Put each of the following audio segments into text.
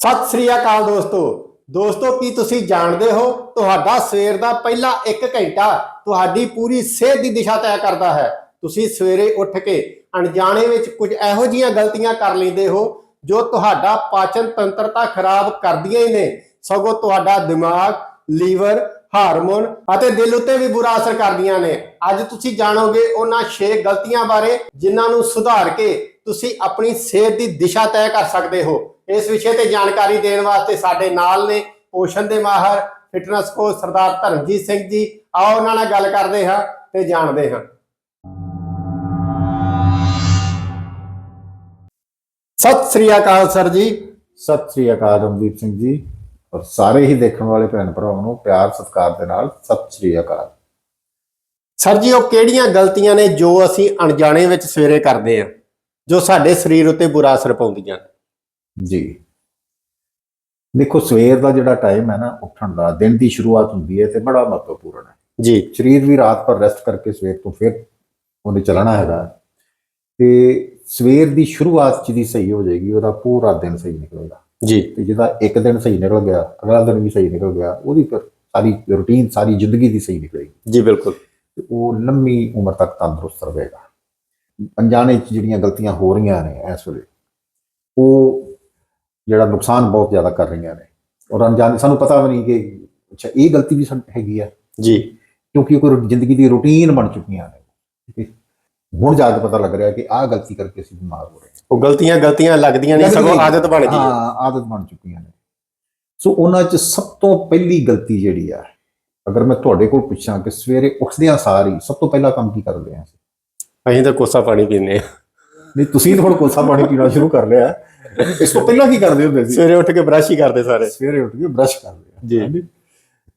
ਸਤਿ ਸ੍ਰੀ ਅਕਾਲ ਦੋਸਤੋ। ਦੋਸਤੋ, ਕੀ ਤੁਸੀਂ ਜਾਣਦੇ ਹੋ, ਤੁਹਾਡਾ ਸਵੇਰ ਦਾ ਪਹਿਲਾ 1 ਘੰਟਾ ਤੁਹਾਡੀ ਪੂਰੀ ਸਿਹਤ ਦੀ ਦਿਸ਼ਾ ਤੈਅ ਕਰਦਾ ਹੈ। ਤੁਸੀਂ ਸਵੇਰੇ ਉੱਠ ਕੇ ਅਣਜਾਣੇ ਵਿੱਚ ਕੁਝ ਇਹੋ ਜਿਹੀਆਂ ਗਲਤੀਆਂ ਕਰ ਲੈਂਦੇ ਹੋ, ਜੋ ਤੁਹਾਡਾ ਪਾਚਨ ਤੰਤਰਤਾ ਖਰਾਬ ਕਰਦੀਆਂ ਹੀ ਨੇ। ਸਗੋਂ ਤੁਹਾਡਾ ਦਿਮਾਗ, ਲੀਵਰ ਹਾਰਮੋਨ ਅਤੇ ਦਿਲ ਉੱਤੇ ਵੀ ਬੁਰਾ ਅਸਰ ਕਰਦੀਆਂ ਨੇ। ਅੱਜ ਤੁਸੀਂ ਜਾਣੋਗੇ ਉਹਨਾਂ 6 ਗਲਤੀਆਂ ਬਾਰੇ ਜਿਨ੍ਹਾਂ ਨੂੰ ਸੁਧਾਰ ਕੇ ਤੁਸੀਂ ਆਪਣੀ ਸਿਹਤ ਦੀ ਦਿਸ਼ਾ ਤੈਅ ਕਰ ਸਕਦੇ ਹੋ। ਇਸ ਵਿਸ਼ੇ ਤੇ ਜਾਣਕਾਰੀ ਦੇਣ ਵਾਸਤੇ ਸਾਡੇ ਨਾਲ ਨੇ ਪੋਸ਼ਣ ਦੇ ਮਾਹਰ, ਫਿਟਨੈਸ ਕੋਚ ਸਰਦਾਰ ਧਰਮਜੀਤ ਸਿੰਘ ਜੀ। ਆਓ ਉਹਨਾਂ ਨਾਲ ਗੱਲ ਕਰਦੇ ਹਾਂ ਤੇ ਜਾਣਦੇ ਹਾਂ। ਸਤਿ ਸ੍ਰੀ ਅਕਾਲ ਸਰ ਜੀ। ਸਤਿ ਸ੍ਰੀ ਅਕਾਲ ਰਮਦੀਪ ਸਿੰਘ ਜੀ। ਔਰ ਸਾਰੇ ਹੀ ਦੇਖਣ ਵਾਲੇ ਭੈਣ ਭਰਾਵਾਂ ਨੂੰ ਪਿਆਰ ਸਤਿਕਾਰ ਦੇ ਨਾਲ ਸਤਿ ਸ੍ਰੀ ਅਕਾਲ। ਸਰ ਜੀ ਉਹ ਕਿਹੜੀਆਂ ਗਲਤੀਆਂ ਨੇ ਜੋ ਅਸੀਂ ਅਣਜਾਣੇ ਵਿੱਚ ਸਵੇਰੇ ਕਰਦੇ ਹਾਂ ਜੋ ਸਾਡੇ ਸਰੀਰ ਉੱਤੇ ਬੁਰਾ ਅਸਰ ਪਾਉਂਦੀਆਂ ਜੀ। ਦੇਖੋ ਸਵੇਰ ਦਾ ਜਿਹੜਾ ਟਾਈਮ ਹੈ ਨਾ ਉੱਠਣ ਦਾ ਦਿਨ ਦੀ ਸ਼ੁਰੂਆਤ ਹੁੰਦੀ ਹੈ ਤੇ ਬੜਾ ਮਹੱਤਵਪੂਰਨ ਹੈ। ਜੀ। ਸਰੀਰ ਵੀ ਰਾਤ ਭਰ ਰੈਸਟ ਕਰਕੇ ਸਵੇਰ ਤੋਂ ਫਿਰ ਉਹਨੇ ਚੱਲਣਾ ਹੈਗਾ। ਤੇ ਸਵੇਰ ਦੀ ਸ਼ੁਰੂਆਤ ਜਿਹਦੀ ਸਹੀ ਹੋ ਜਾਏਗੀ ਉਹਦਾ ਪੂਰਾ ਦਿਨ ਸਹੀ ਨਿਕਲੇਗਾ। ਜੀ। ਤੇ ਜਿਹਦਾ ਇੱਕ ਦਿਨ ਸਹੀ ਨਿਕਲ ਗਿਆ ਅਗਲਾ ਦਿਨ ਵੀ ਸਹੀ ਨਿਕਲ ਗਿਆ ਉਹਦੀ ਫਿਰ ਸਾਰੀ ਰੁਟੀਨ ਸਾਰੀ ਜ਼ਿੰਦਗੀ ਦੀ ਸਹੀ ਨਿਕਲੇਗੀ। ਜੀ ਬਿਲਕੁਲ। ਤੇ ਉਹ ਲੰਮੀ ਉਮਰ ਤੱਕ ਤੰਦਰੁਸਤ ਰਹੇਗਾ। ਅਣਜਾਣੇ ਚ ਜਿਹੜੀਆਂ ਗਲਤੀਆਂ ਹੋ ਰਹੀਆਂ ਨੇ ਇਸ ਵੇਲੇ ਉਹ ਜਿਹੜਾ ਨੁਕਸਾਨ ਬਹੁਤ ਜ਼ਿਆਦਾ ਕਰ ਰਹੀਆਂ ਨੇ। ਔਰ ਅਣਜਾਣੇ ਸਾਨੂੰ ਪਤਾ ਵੀ ਨਹੀਂ ਕਿ ਅੱਛਾ ਇਹ ਗਲਤੀ ਵੀ ਸਾਡੀ ਹੈਗੀ ਆ। ਜੀ। ਕਿਉਂਕਿ ਉਹ ਕੋਈ ਜ਼ਿੰਦਗੀ ਦੀ ਰੁਟੀਨ ਬਣ ਚੁੱਕੀਆਂ ਨੇ। ਹੁਣ ਜਾ ਕੇ ਪਤਾ ਲੱਗ ਰਿਹਾ ਕਿ ਆਹ ਗਲਤੀ ਕਰਕੇ ਅਸੀਂ ਬਿਮਾਰ ਹੋ ਰਹੇ ਉਹ ਗਲਤੀਆਂ ਗਲਤੀਆਂ ਲੱਗਦੀਆਂ ਨਹੀਂ ਸਗੋਂ ਆਦਤ ਬਣ ਗਈ ਹੈ। ਆਦਤ ਬਣ ਚੁੱਕੀਆਂ ਨੇ। ਸੋ ਉਹਨਾਂ 'ਚ ਸਭ ਤੋਂ ਪਹਿਲੀ ਗਲਤੀ ਜਿਹੜੀ ਆ ਅਗਰ ਮੈਂ ਤੁਹਾਡੇ ਕੋਲ ਪੁੱਛਾਂ ਕਿ ਸਵੇਰੇ ਉੱਠਦਿਆਂ ਸਾਰ ਹੀ ਸਭ ਤੋਂ ਪਹਿਲਾ ਕੰਮ ਕੀ ਕਰਦੇ ਆ ਅਸੀਂ? ਤਾਂ ਕੋਸਾ ਪਾਣੀ ਪੀਂਦੇ ਹਾਂ। ਨਹੀਂ ਤੁਸੀਂ ਤਾਂ ਹੁਣ ਕੋਸਾ ਪਾਣੀ ਪੀਣਾ ਸ਼ੁਰੂ ਕਰ ਲਿਆ। ਇਸ ਤੋਂ ਪਹਿਲਾਂ ਕੀ ਕਰਦੇ ਹੁੰਦੇ ਸੀ? ਸਵੇਰੇ ਉੱਠ ਕੇ ਬ੍ਰਸ਼ ਹੀ ਕਰਦੇ ਸਾਰੇ। ਸਵੇਰੇ ਉੱਠ ਕੇ ਬ੍ਰਸ਼ ਕਰਦੇ ਆ। ਜੀ।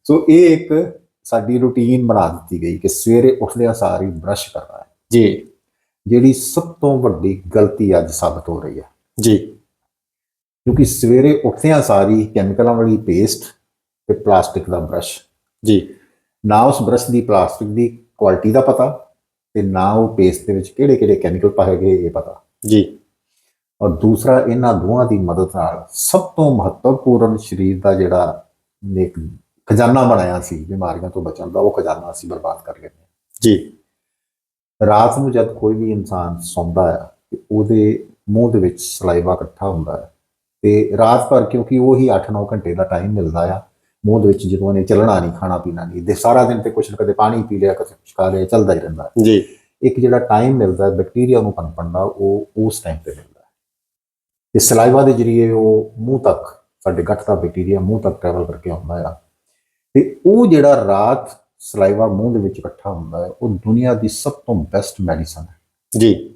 ਸੋ ਇਹ ਇੱਕ ਸਾਡੀ ਰੁਟੀਨ ਬਣਾ ਦਿੱਤੀ ਗਈ ਕਿ ਸਵੇਰੇ ਉੱਠਦਿਆਂ ਸਾਰ ਹੀ ਬ੍ਰਸ਼ ਕਰਨਾ ਹੈ। ਜੀ। ਜਿਹੜੀ ਸਭ ਤੋਂ ਵੱਡੀ ਗਲਤੀ ਅੱਜ ਸਾਬਤ ਹੋ ਰਹੀ ਹੈ। ਜੀ। ਕਿਉਂਕਿ ਸਵੇਰੇ ਉੱਠਦਿਆਂ ਸਾਰ ਕੈਮੀਕਲਾਂ ਵਾਲੀ ਪੇਸਟ ਤੇ ਪਲਾਸਟਿਕ ਦਾ ਬ੍ਰਸ਼ ਜੀ। ਨਾ ਉਸ ਬ੍ਰਸ਼ ਦੀ ਪਲਾਸਟਿਕ ਦੀ ਕੁਆਲਿਟੀ ਦਾ ਪਤਾ ਤੇ ਨਾ ਉਹ ਪੇਸਟ ਦੇ ਵਿੱਚ ਕਿਹੜੇ ਕਿਹੜੇ ਕੈਮੀਕਲ ਪਾਏ ਗਏ ਇਹ ਪਤਾ। ਜੀ। ਔਰ ਦੂਸਰਾ ਇਹਨਾਂ ਦੋਵਾਂ ਦੀ ਮਦਦ ਨਾਲ ਸਭ ਤੋਂ ਮਹੱਤਵਪੂਰਨ ਸਰੀਰ ਦਾ ਜਿਹੜਾ ਇੱਕ ਖਜ਼ਾਨਾ ਬਣਾਇਆ ਸੀ ਬਿਮਾਰੀਆਂ ਤੋਂ ਬਚਣ ਦਾ ਉਹ ਖਜ਼ਾਨਾ ਅਸੀਂ ਬਰਬਾਦ ਕਰ ਲੈਂਦੇ ਹਾਂ। ਜੀ। ਰਾਤ ਨੂੰ ਜਦ ਕੋਈ ਵੀ ਇਨਸਾਨ ਸੌਂਦਾ ਹੈ ਤੇ ਉਹਦੇ ਮੂੰਹ ਦੇ ਵਿੱਚ ਸਲਾਈਵਾ ਇਕੱਠਾ ਹੁੰਦਾ ਹੈ ਤੇ ਰਾਤ ਭਰ ਕਿਉਂਕਿ ਉਹੀ 8-9 ਘੰਟੇ ਦਾ ਟਾਈਮ ਮਿਲਦਾ ਆ ਮੂੰਹ ਦੇ ਵਿੱਚ ਜਦੋਂ ਉਹਨੇ ਚੱਲਣਾ ਨਹੀਂ ਖਾਣਾ ਪੀਣਾ ਨਹੀਂ ਤੇ ਸਾਰਾ ਦਿਨ ਤੇ ਕੁਛ ਨਾ ਕਦੇ ਪਾਣੀ ਪੀ ਲਿਆ ਕਦੇ ਕੁਛ ਖਾ ਲਿਆ ਚੱਲਦਾ ਹੀ ਰਹਿੰਦਾ ਹੈ। ਜੀ। ਇੱਕ ਜਿਹੜਾ ਟਾਈਮ ਮਿਲਦਾ ਹੈ ਬੈਕਟੀਰੀਆ ਨੂੰ ਪਨਪਣ ਦਾ ਉਹ ਉਸ ਟਾਈਮ ਤੇ ਮਿਲਦਾ ਹੈ ਤੇ ਸਲਾਈਵਾ ਦੇ ਜਰੀਏ ਉਹ ਮੂੰਹ ਤੱਕ ਸਾਡੇ ਗੱਟ ਦਾ ਬੈਕਟੀਰੀਆ ਮੂੰਹ ਤੱਕ ਟਰੈਵਲ ਕਰਕੇ ਆਉਂਦਾ ਆ। ਤੇ ਉਹ ਜਿਹੜਾ ਰਾਤ ਸਲਾਈਵਾ ਮੂੰਹ ਦੇ ਵਿੱਚ ਇਕੱਠਾ ਹੁੰਦਾ ਹੈ ਉਹ ਦੁਨੀਆ ਦੀ ਸਭ ਤੋਂ ਬੈਸਟ ਮੈਡੀਸਨ ਹੈ। ਜੀ।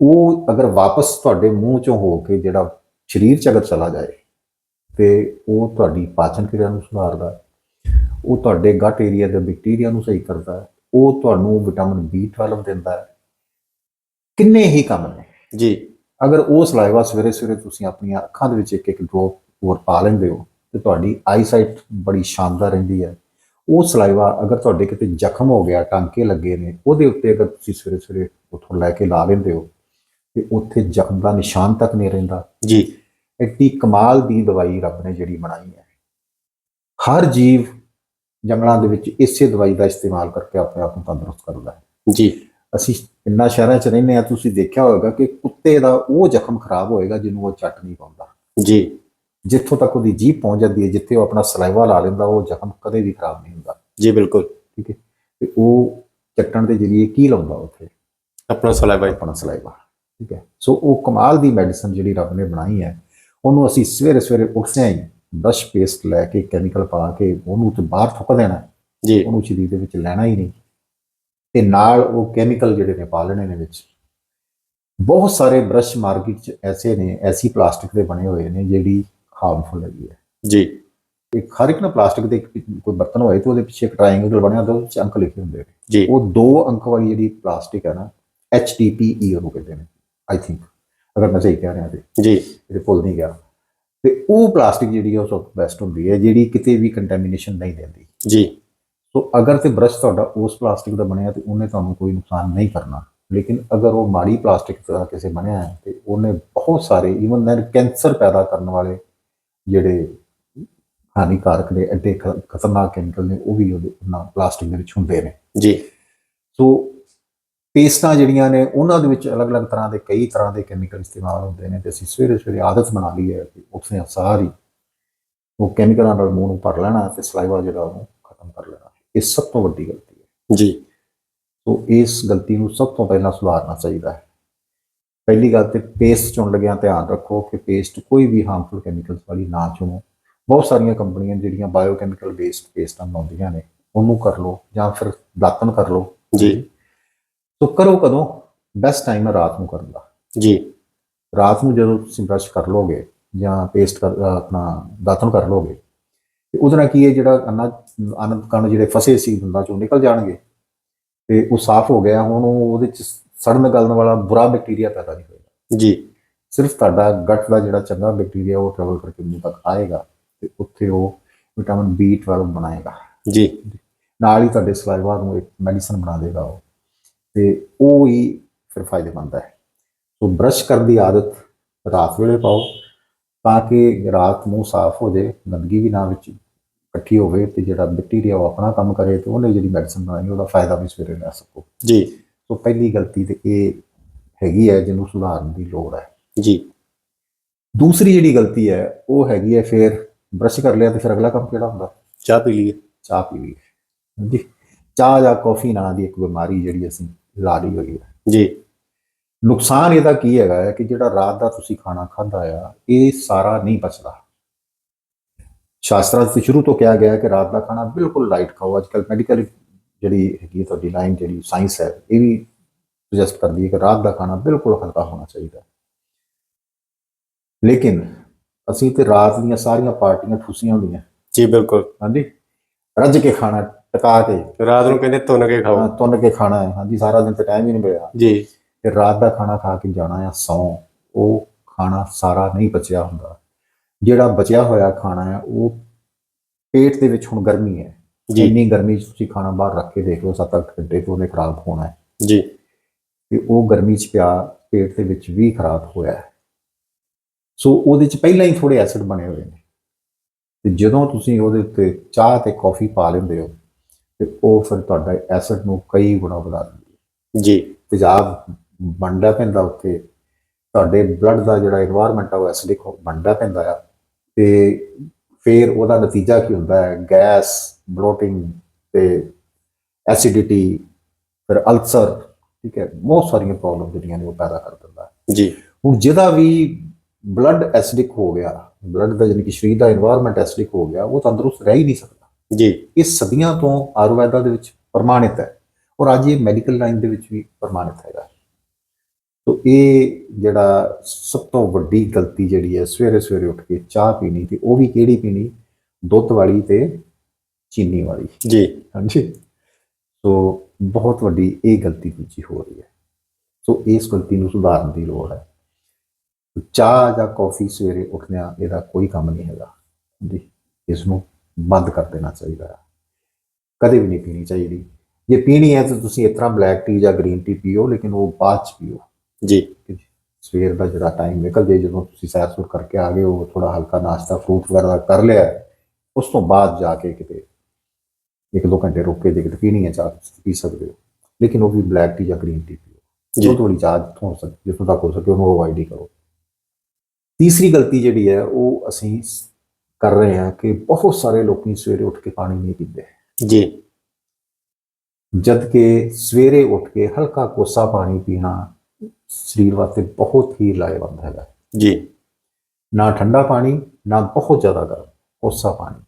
ਉਹ ਅਗਰ ਵਾਪਸ ਤੁਹਾਡੇ ਮੂੰਹ ਚੋਂ ਹੋ ਕੇ ਜਿਹੜਾ ਸਰੀਰ ਚ ਅਗਰ ਚਲਾ ਜਾਏ ਤੇ ਉਹ ਤੁਹਾਡੀ ਪਾਚਨ ਕਿਰਿਆ ਨੂੰ ਸੁਧਾਰਦਾ ਹੈ ਉਹ ਤੁਹਾਡੇ ਗਟ ਏਰੀਆ ਦੇ ਬੈਕਟੀਰੀਆ ਨੂੰ ਸਹੀ ਕਰਦਾ ਹੈ ਉਹ ਤੁਹਾਨੂੰ ਵਿਟਾਮਿਨ B12 ਦਿੰਦਾ ਹੈ। ਕਿੰਨੇ ਹੀ ਕੰਮ ਨੇ। ਜੀ। ਅਗਰ ਉਹ ਸਲਾਈਵਾ ਸਵੇਰੇ ਸਵੇਰੇ ਤੁਸੀਂ ਆਪਣੀਆਂ ਅੱਖਾਂ ਦੇ ਵਿੱਚ ਇੱਕ ਇੱਕ ਡ੍ਰੌਪ ਹੋਰ ਪਾ ਲੈਂਦੇ ਹੋ ਤੇ ਤੁਹਾਡੀ ਆਈਸਾਈਟ ਬੜੀ ਸ਼ਾਨਦਾਰ ਰਹਿੰਦੀ ਹੈ। ਉਹ ਸਲਾਈਵਾ ਅਗਰ ਤੁਹਾਡੇ ਕਿਤੇ ਜ਼ਖਮ ਹੋ ਗਿਆ ਟਾਂਕੇ ਲੱਗੇ ਨੇ ਉਹਦੇ ਉੱਤੇ ਅਗਰ ਤੁਸੀਂ ਸਵੇਰੇ ਸਵੇਰੇ ਉੱਥੋਂ ਲੈ ਕੇ ਲਾ ਲੈਂਦੇ ਹੋ ਤੇ ਉੱਥੇ ਜ਼ਖਮ ਦਾ ਨਿਸ਼ਾਨ ਤੱਕ ਨਹੀਂ ਰਹਿੰਦਾ। ਜੀ। ਐਡੀ ਕਮਾਲ ਦੀ ਦਵਾਈ ਰੱਬ ਨੇ ਜਿਹੜੀ ਬਣਾਈ ਹੈ। ਹਰ ਜੀਵ ਜੰਗਲਾਂ ਦੇ ਵਿੱਚ ਇਸੇ ਦਵਾਈ ਦਾ ਇਸਤੇਮਾਲ ਕਰਕੇ ਆਪਣੇ ਆਪ ਨੂੰ ਤੰਦਰੁਸਤ ਕਰਦਾ ਹੈ। ਜੀ। ਅਸੀਂ ਇੰਨਾ ਸ਼ਹਿਰਾਂ 'ਚ ਰਹਿੰਦੇ ਆ ਤੁਸੀਂ ਦੇਖਿਆ ਹੋਵੇਗਾ ਕਿ ਕੁੱਤੇ ਦਾ ਉਹ ਜ਼ਖਮ ਖਰਾਬ ਹੋਏਗਾ ਜਿਹਨੂੰ ਉਹ ਚੱਟ ਨਹੀਂ ਪਾਉਂਦਾ। ਜੀ। ਜਿੱਥੋਂ ਤੱਕ ਉਹਦੀ ਜੀਭ ਪਹੁੰਚ ਜਾਂਦੀ ਹੈ ਜਿੱਥੇ ਉਹ ਆਪਣਾ ਸਲਾਈਵਾ ਲਾ ਲੈਂਦਾ ਉਹ ਜ਼ਖਮ ਕਦੇ ਵੀ ਖਰਾਬ ਨਹੀਂ ਹੁੰਦਾ। ਜੀ ਬਿਲਕੁਲ। ਠੀਕ ਹੈ? ਤੇ ਉਹ ਚੱਟਣ ਦੇ ਜਰੀਏ ਕੀ ਲਾਉਂਦਾ ਉੱਥੇ? ਆਪਣਾ ਸਲਾਈਵਾ ਆਪਣਾ ਸਲਾਈਵਾ। ਠੀਕ ਹੈ? ਸੋ ਉਹ ਕਮਾਲ ਦੀ ਮੈਡੀਸਨ ਜਿਹੜੀ ਰੱਬ ਨੇ ਬਣਾਈ ਹੈ ਉਹਨੂੰ ਅਸੀਂ ਸਵੇਰੇ ਸਵੇਰੇ ਉੱਠਦਿਆਂ ਹੀ ਬ੍ਰਸ਼ ਪੇਸਟ ਲੈ ਕੇ ਕੈਮੀਕਲ ਪਾ ਕੇ ਉਹਨੂੰ ਤੇ ਬਾਹਰ ਥੁੱਕ ਦੇਣਾ। ਜੀ। ਉਹਨੂੰ ਸਰੀਰ ਦੇ ਵਿੱਚ ਲੈਣਾ ਹੀ ਨਹੀਂ। ਤੇ ਨਾਲ ਉਹ ਕੈਮੀਕਲ ਜਿਹੜੇ ਨੇ ਪਾ ਲੈਣੇ ਨੇ ਵਿੱਚ। ਬਹੁਤ ਸਾਰੇ ਬ੍ਰਸ਼ ਮਾਰਕੀਟ 'ਚ ਐਸੇ ਨੇ ਐਸੀ ਪਲਾਸਟਿਕ ਦੇ ਬਣੇ ਹੋਏ ਨੇ ਜਿਹੜੀ ਹਾਰਮਫੁਲ ਹੈਗੀ ਹੈ। ਜੀ। ਇੱਕ ਹਰ ਇੱਕ ਨਾ ਪਲਾਸਟਿਕ ਦੇ ਇੱਕ ਕੋਈ ਬਰਤਨ ਹੋਏ ਤੇ ਉਹਦੇ ਪਿੱਛੇ ਇੱਕ ਟ੍ਰਾਇੰਗਲ ਬਣਿਆ ਹੁੰਦਾ ਉਹਦੇ ਵਿੱਚ ਅੰਕ ਲਿਖੇ ਹੁੰਦੇ ਨੇ। ਜੀ। ਉਹ ਦੋ ਅੰਕ ਵਾਲੀ ਜਿਹੜੀ ਪਲਾਸਟਿਕ ਹੈ ਨਾ HDPE ਉਹਨੂੰ ਕਹਿੰਦੇ ਨੇ ਆਈ ਥਿੰਕ ਅਗਰ ਮੈਂ ਸਹੀ ਕਹਿ ਰਿਹਾ ਤੇ। ਜੀ। ਇਹ ਭੁੱਲ ਨਹੀਂ ਗਿਆ। ਤੇ ਉਹ ਪਲਾਸਟਿਕ ਜਿਹੜੀ ਹੈ ਉਹ ਸਭ ਤੋਂ ਬੈਸਟ ਹੁੰਦੀ ਹੈ ਜਿਹੜੀ ਕਿਤੇ ਵੀ ਕੰਟੈਮੀਨੇਸ਼ਨ ਨਹੀਂ ਦਿੰਦੀ। ਜੀ। ਸੋ ਅਗਰ ਤੇ ਬ੍ਰਸ਼ ਤੁਹਾਡਾ ਉਸ ਪਲਾਸਟਿਕ ਦਾ ਬਣਿਆ ਤੇ ਉਹਨੇ ਤੁਹਾਨੂੰ ਕੋਈ ਨੁਕਸਾਨ ਨਹੀਂ ਕਰਨਾ। ਲੇਕਿਨ ਅਗਰ ਉਹ ਮਾੜੀ ਪਲਾਸਟਿਕ ਦਾ ਕਿਸੇ ਬਣਿਆ ਹੈ ਤੇ ਉਹਨੇ ਬਹੁਤ ਸਾਰੇ ਈਵਨ ਦੈਨ ਕੈਂਸਰ ਪੈਦਾ ਕਰਨ ਵਾਲੇ ਜਿਹੜੇ ਹਾਨੀਕਾਰਕ ਨੇ ਐਡੇ ਖਤਰਨਾਕ ਕੈਮੀਕਲ ਨੇ ਉਹ ਵੀ ਉਹਦੇ ਨਾਲ ਪਲਾਸਟਿਕ ਦੇ ਵਿੱਚ ਹੁੰਦੇ ਨੇ। ਜੀ। ਸੋ ਪੇਸਟਾਂ ਜਿਹੜੀਆਂ ਨੇ ਉਹਨਾਂ ਦੇ ਵਿੱਚ ਅਲੱਗ-ਅਲੱਗ ਤਰ੍ਹਾਂ ਦੇ ਕਈ ਤਰ੍ਹਾਂ ਦੇ ਕੈਮੀਕਲ ਇਸਤੇਮਾਲ ਹੁੰਦੇ ਨੇ ਤੇ ਅਸੀਂ ਸਵੇਰੇ ਸਵੇਰੇ ਆਦਤ ਬਣਾ ਲਈ ਹੈ ਕਿ ਹਾਂ ਸਾਰੀ ਉਹ ਕੈਮੀਕਲਾਂ ਨਾਲ ਮੂੰਹ ਨੂੰ ਭਰ ਲੈਣਾ ਤੇ ਸਲਾਈਵਾ ਜਿਹੜਾ ਉਹਨੂੰ ਖਤਮ ਕਰ ਲੈਣਾ। ਇਹ ਸਭ ਤੋਂ ਵੱਡੀ ਗਲਤੀ ਹੈ। ਜੀ। ਸੋ ਇਸ ਗਲਤੀ ਨੂੰ ਸਭ ਤੋਂ ਪਹਿਲਾਂ ਸੁਧਾਰਨਾ ਚਾਹੀਦਾ ਹੈ। ਪਹਿਲੀ ਗੱਲ ਤੇ ਪੇਸਟ ਚੁਣ ਲੱਗਿਆਂ ਧਿਆਨ ਰੱਖੋ ਕਿ ਪੇਸਟ ਕੋਈ ਵੀ ਹਾਰਮਫੁਲ ਕੈਮੀਕਲਸ ਵਾਲੀ ਨਾ ਚੁਣੋ। ਬਹੁਤ ਸਾਰੀਆਂ ਕੰਪਨੀਆਂ ਜਿਹੜੀਆਂ ਬਾਇਓਕੈਮੀਕਲ ਬੇਸਡ ਪੇਸਟਾਂ ਬਣਾਉਂਦੀਆਂ ਨੇ ਉਹਨੂੰ ਕਰ ਲਓ ਜਾਂ ਫਿਰ ਦਾਤਨ ਕਰ ਲਓ। ਜੀ। ਸੋ ਕਰੋ ਕਦੋਂ? ਬੈਸਟ ਟਾਈਮ ਹੈ ਰਾਤ ਨੂੰ ਕਰਨ ਦਾ। ਜੀ। ਰਾਤ ਨੂੰ ਜਦੋਂ ਤੁਸੀਂ ਬ੍ਰਸ਼ ਕਰ ਲੋਗੇ ਜਾਂ ਪੇਸਟ ਕਰ ਆਪਣਾ ਦਾਤਨ ਕਰ ਲੋਗੇ ਤੇ ਉਹਦੇ ਨਾਲ ਕੀ ਹੈ ਜਿਹੜਾ ਅੰਨਾ ਆਨੰਦ ਕਣ ਜਿਹੜੇ ਫਸੇ ਸੀ ਦੰਦਾਂ ਚੋਂ ਨਿਕਲ ਜਾਣਗੇ ਤੇ ਉਹ ਸਾਫ਼ ਹੋ ਗਿਆ ਹੁਣ ਉਹ ਉਹਦੇ ਚ ਸੜਨ ਗਲਣ ਵਾਲਾ ਬੁਰਾ ਬੈਕਟੀਰੀਆ ਪੈਦਾ ਨਹੀਂ ਹੋਏਗਾ। ਜੀ। ਸਿਰਫ ਤੁਹਾਡਾ ਗਟ ਦਾ ਜਿਹੜਾ ਚੰਗਾ ਬੈਕਟੀਰੀਆ ਉਹ ਟਰੈਵਲ ਕਰਕੇ ਮੂੰਹ ਤੱਕ ਆਏਗਾ ਤੇ ਉੱਥੇ ਉਹ ਵਿਟਾਮਿਨ B12 ਬਣਾਏਗਾ। ਜੀ। ਨਾਲ ਹੀ ਤੁਹਾਡੇ ਸਲਾਈਵਾ ਨੂੰ ਇੱਕ ਮੈਡੀਸਨ ਬਣਾ ਦੇਗਾ ਉਹ। ਤੇ ਉਹ ਹੀ ਫਿਰ ਫਾਇਦੇਮੰਦ ਹੈ। ਸੋ ਬ੍ਰਸ਼ ਕਰਨ ਦੀ ਆਦਤ ਰਾਤ ਵੇਲੇ ਪਾਓ ਤਾਂ ਕਿ ਰਾਤ ਨੂੰ ਸਾਫ਼ ਹੋ ਜਾਏ ਗੰਦਗੀ ਵੀ ਨਾ ਵਿੱਚ ਇਕੱਠੀ ਹੋਵੇ ਤੇ ਜਿਹੜਾ ਬੈਕਟੀਰੀਆ ਉਹ ਆਪਣਾ ਕੰਮ ਕਰੇ ਤੇ ਉਹਨੇ ਜਿਹੜੀ ਮੈਡੀਸਨ ਬਣਾਈ ਉਹਦਾ ਫਾਇਦਾ ਵੀ ਸਵੇਰੇ ਲੈ ਸਕੋ। ਜੀ। ਸੋ ਪਹਿਲੀ ਗਲਤੀ ਤੇ ਇਹ ਹੈਗੀ ਹੈ ਜਿਹਨੂੰ ਸੁਧਾਰਨ ਦੀ ਲੋੜ ਹੈ। ਜੀ। ਦੂਸਰੀ ਜਿਹੜੀ ਗਲਤੀ ਹੈ ਉਹ ਹੈਗੀ ਹੈ ਫਿਰ ਬ੍ਰਸ਼ ਕਰ ਲਿਆ ਤੇ ਫਿਰ ਅਗਲਾ ਕੰਮ ਕਿਹੜਾ ਹੁੰਦਾ? ਚਾਹ ਪੀ ਲਈਏ। ਚਾਹ ਪੀ ਲਈ ਹਾਂਜੀ। ਚਾਹ ਜਾਂ ਕੌਫੀ ਨਾਂ ਦੀ ਇੱਕ ਬਿਮਾਰੀ ਜਿਹੜੀ ਅਸੀਂ ਲਾ ਲਈ ਹੋਈ ਹੈ। ਜੀ। ਨੁਕਸਾਨ ਇਹਦਾ ਕੀ ਹੈਗਾ ਹੈ ਕਿ ਜਿਹੜਾ ਰਾਤ ਦਾ ਤੁਸੀਂ ਖਾਣਾ ਖਾਧਾ ਆ ਇਹ ਸਾਰਾ ਨਹੀਂ ਪਚਦਾ। ਸ਼ਾਸਤਰਾਂ ਵਿੱਚ ਸ਼ੁਰੂ ਤੋਂ ਕਿਹਾ ਗਿਆ ਹੈ ਕਿ ਰਾਤ ਦਾ ਖਾਣਾ ਬਿਲਕੁਲ ਲਾਈਟ ਖਾਓ। ਅੱਜਕੱਲ ਮੈਡੀਕਲ ਜਿਹੜੀ ਹੈਗੀ ਤੁਹਾਡੀ ਲਾਈਨ ਜਿਹੜੀ ਸਾਇੰਸ ਹੈ ਇਹ ਵੀ ਸੁਜੈਸਟ ਕਰਦੀ ਹੈ ਕਿ ਰਾਤ ਦਾ ਖਾਣਾ ਬਿਲਕੁਲ ਹਲਕਾ ਹੋਣਾ ਚਾਹੀਦਾ ਲੇਕਿਨ ਅਸੀਂ ਤੇ ਰਾਤ ਦੀਆਂ ਸਾਰੀਆਂ ਪਾਰਟੀਆਂ ਠੁੱਸੀਆਂ ਹੁੰਦੀਆਂ। ਜੀ ਬਿਲਕੁਲ। ਹਾਂਜੀ? ਰੱਜ ਕੇ ਖਾਣਾ ਟਕਾ ਕੇ। ਰਾਤ ਨੂੰ ਕਹਿੰਦੇ ਤੁੰਨ ਕੇ ਖਾਓ। ਹਾਂ, ਤੁੰਨ ਕੇ ਖਾਣਾ ਹੈ। ਹਾਂਜੀ ਸਾਰਾ ਦਿਨ ਤੇ ਟਾਈਮ ਹੀ ਨਹੀਂ ਮਿਲਿਆ। ਜੀ। ਤੇ ਰਾਤ ਦਾ ਖਾਣਾ ਖਾ ਕੇ ਜਾਣਾ ਆ ਸੌਂ। ਉਹ ਖਾਣਾ ਸਾਰਾ ਨਹੀਂ ਬਚਿਆ ਹੁੰਦਾ। ਜਿਹੜਾ ਬਚਿਆ ਹੋਇਆ ਖਾਣਾ ਹੈ ਉਹ ਪੇਟ ਦੇ ਵਿੱਚ ਹੁਣ ਗਰਮੀ ਹੈ। ਇੰਨੀ ਗਰਮੀ 'ਚ ਤੁਸੀਂ ਖਾਣਾ ਬਾਹਰ ਰੱਖ ਕੇ ਦੇਖ ਲਓ 7-8 ਘੰਟੇ ਤੋਂ ਉਹਨੇ ਖਰਾਬ ਹੋਣਾ ਹੈ। ਜੀ। ਤੇ ਉਹ ਗਰਮੀ 'ਚ ਪਿਆ ਪੇਟ ਦੇ ਵਿੱਚ ਵੀ ਖਰਾਬ ਹੋਇਆ ਹੈ। ਸੋ ਉਹਦੇ 'ਚ ਪਹਿਲਾਂ ਹੀ ਥੋੜੇ ਐਸਿਡ ਬਣੇ ਹੋਏ ਨੇ। ਤੇ ਜਦੋਂ ਤੁਸੀਂ ਉਹਦੇ ਉੱਤੇ ਚਾਹ ਤੇ ਕਾਫੀ ਪਾ ਲੈਂਦੇ ਹੋ ਤੇ ਉਹ ਫਿਰ ਤੁਹਾਡਾ ਐਸਿਡ ਨੂੰ ਕਈ ਗੁਣਾ ਵਧਾ ਦਿੰਦੀ ਜੀ। ਤੇਜ਼ਾਬ ਬਣਦਾ ਪੈਂਦਾ ਉੱਥੇ। ਤੁਹਾਡੇ ਬਲੱਡ ਦਾ ਜਿਹੜਾ এনवायरमेंट ਆ ਉਹ ਐਸਿਡਿਕ ਬਣਦਾ ਪੈਂਦਾ ਆ। ਤੇ ਫਿਰ ਉਹਦਾ ਨਤੀਜਾ ਕੀ ਹੁੰਦਾ ਹੈ? ਗੈਸ ਬਲੋਟਿੰਗ ਤੇ ਐਸਿਡਿਟੀ ਫਿਰ ਅਲਸਰ ਠੀਕ ਹੈ ਬਹੁਤ ਸਾਰੀਆਂ ਪ੍ਰੋਬਲਮ ਜਿਹੜੀਆਂ ਨੇ ਉਹ ਪੈਦਾ ਕਰ ਦਿੰਦਾ ਜੀ। ਹੁਣ ਜਿਹਦਾ ਵੀ ਬਲੱਡ ਐਸਿਡਿਕ ਹੋ ਗਿਆ ਬਲੱਡ ਦਾ ਯਾਨੀ ਕਿ ਸਰੀਰ ਦਾ এনवायरमेंट ਐਸਿਡਿਕ ਹੋ ਗਿਆ ਉਹ ਤੰਦਰੁਸਤ ਰਹਿ ਹੀ ਨਹੀਂ ਸਕਦਾ। ਜੀ। ਇਹ ਸਦੀਆਂ ਤੋਂ ਆਯੁਰਵੈਦਾ ਦੇ ਵਿੱਚ ਪ੍ਰਮਾਣਿਤ ਹੈ ਔਰ ਅੱਜ ਇਹ ਮੈਡੀਕਲ ਲਾਈਨ ਦੇ ਵਿੱਚ ਵੀ ਪ੍ਰਮਾਣਿਤ ਹੈਗਾ ਤੋ ਇਹ ਜਿਹੜਾ ਸਭ ਤੋਂ ਵੱਡੀ ਗਲਤੀ ਜਿਹੜੀ ਹੈ ਸਵੇਰੇ ਸਵੇਰੇ ਉੱਠ ਕੇ ਚਾਹ ਪੀਣੀ ਤੇ ਉਹ ਵੀ ਕਿਹੜੀ ਪੀਣੀ? ਦੁੱਧ ਵਾਲੀ ਤੇ ਚੀਨੀ ਵਾਲੀ। ਜੀ। ਹਾਂਜੀ। ਸੋ ਬਹੁਤ ਵੱਡੀ ਇਹ ਗਲਤੀ ਦੂਜੀ ਹੋ ਰਹੀ ਹੈ। ਸੋ ਇਸ ਗਲਤੀ ਨੂੰ ਸੁਧਾਰਨ ਦੀ ਲੋੜ ਹੈ। ਚਾਹ ਜਾਂ ਕੌਫੀ ਸਵੇਰੇ ਉੱਠਦਿਆਂ ਇਹਦਾ ਕੋਈ ਕੰਮ ਨਹੀਂ ਹੈਗਾ। ਜੀ। ਇਸ ਨੂੰ ਬੰਦ ਕਰ ਦੇਣਾ ਚਾਹੀਦਾ ਹੈ। ਕਦੇ ਵੀ ਨਹੀਂ ਪੀਣੀ ਚਾਹੀਦੀ। ਜੇ ਪੀਣੀ ਹੈ ਤਾਂ ਤੁਸੀਂ ਇਸ ਤਰ੍ਹਾਂ ਬਲੈਕ ਟੀ ਜਾਂ ਗ੍ਰੀਨ ਟੀ ਪੀਓ ਲੇਕਿਨ ਉਹ ਬਾਅਦ ਚ ਪੀਓ। ਜੀ। ਸਵੇਰ ਦਾ ਜਿਹੜਾ ਟਾਈਮ ਨਿਕਲ ਜੇ ਜਦੋਂ ਤੁਸੀਂ ਸੈਰ ਸੂਰ ਕਰਕੇ ਆ ਗਏ ਹੋ ਥੋੜਾ ਹਲਕਾ ਨਾਸ਼ਤਾ ਫਰੂਟ ਵਗੈਰਾ ਕਰ ਲਿਆ ਉਸ ਤੋਂ ਬਾਅਦ ਜਾ ਕੇ ਕਿਤੇ ਇੱਕ ਦੋ ਘੰਟੇ ਰੁਕ ਕੇ ਕਿਤੇ ਪੀਣੀ ਹੈ ਚਾਹ ਤੁਸੀਂ ਪੀ ਸਕਦੇ ਹੋ। ਲੇਕਿਨ ਉਹ ਵੀ ਬਲੈਕ ਟੀ ਜਾਂ ਗ੍ਰੀਨ ਟੀ ਪੀਓ। ਜੀ। ਥੋੜੀ ਚਾਹ ਜਿੱਥੋਂ ਹੋ ਸਕੇ ਜਿੱਥੋਂ ਤੱਕ ਹੋ ਸਕੇ ਉਹਨੂੰ ਅਵੋਇਡ ਹੀ ਕਰੋ। ਤੀਸਰੀ ਗਲਤੀ ਜਿਹੜੀ ਹੈ ਉਹ ਅਸੀਂ ਕਰ ਰਹੇ ਹਾਂ ਕਿ ਬਹੁਤ ਸਾਰੇ ਲੋਕੀ ਸਵੇਰੇ ਉੱਠ ਕੇ ਪਾਣੀ ਨਹੀਂ ਪੀਂਦੇ। ਜੀ। ਜਦ ਕਿ ਸਵੇਰੇ ਉੱਠ ਕੇ ਹਲਕਾ ਕੋਸਾ ਪਾਣੀ ਪੀਣਾ ਸਰੀਰ ਵਾਸਤੇ ਬਹੁਤ ਹੀ ਲਾਹੇਵੰਦ ਹੈਗਾ। ਜੀ। ਨਾ ਠੰਡਾ ਪਾਣੀ ਨਾ ਬਹੁਤ ਜ਼ਿਆਦਾ ਗਰਮ ਕੋਸਾ ਪਾਣੀ।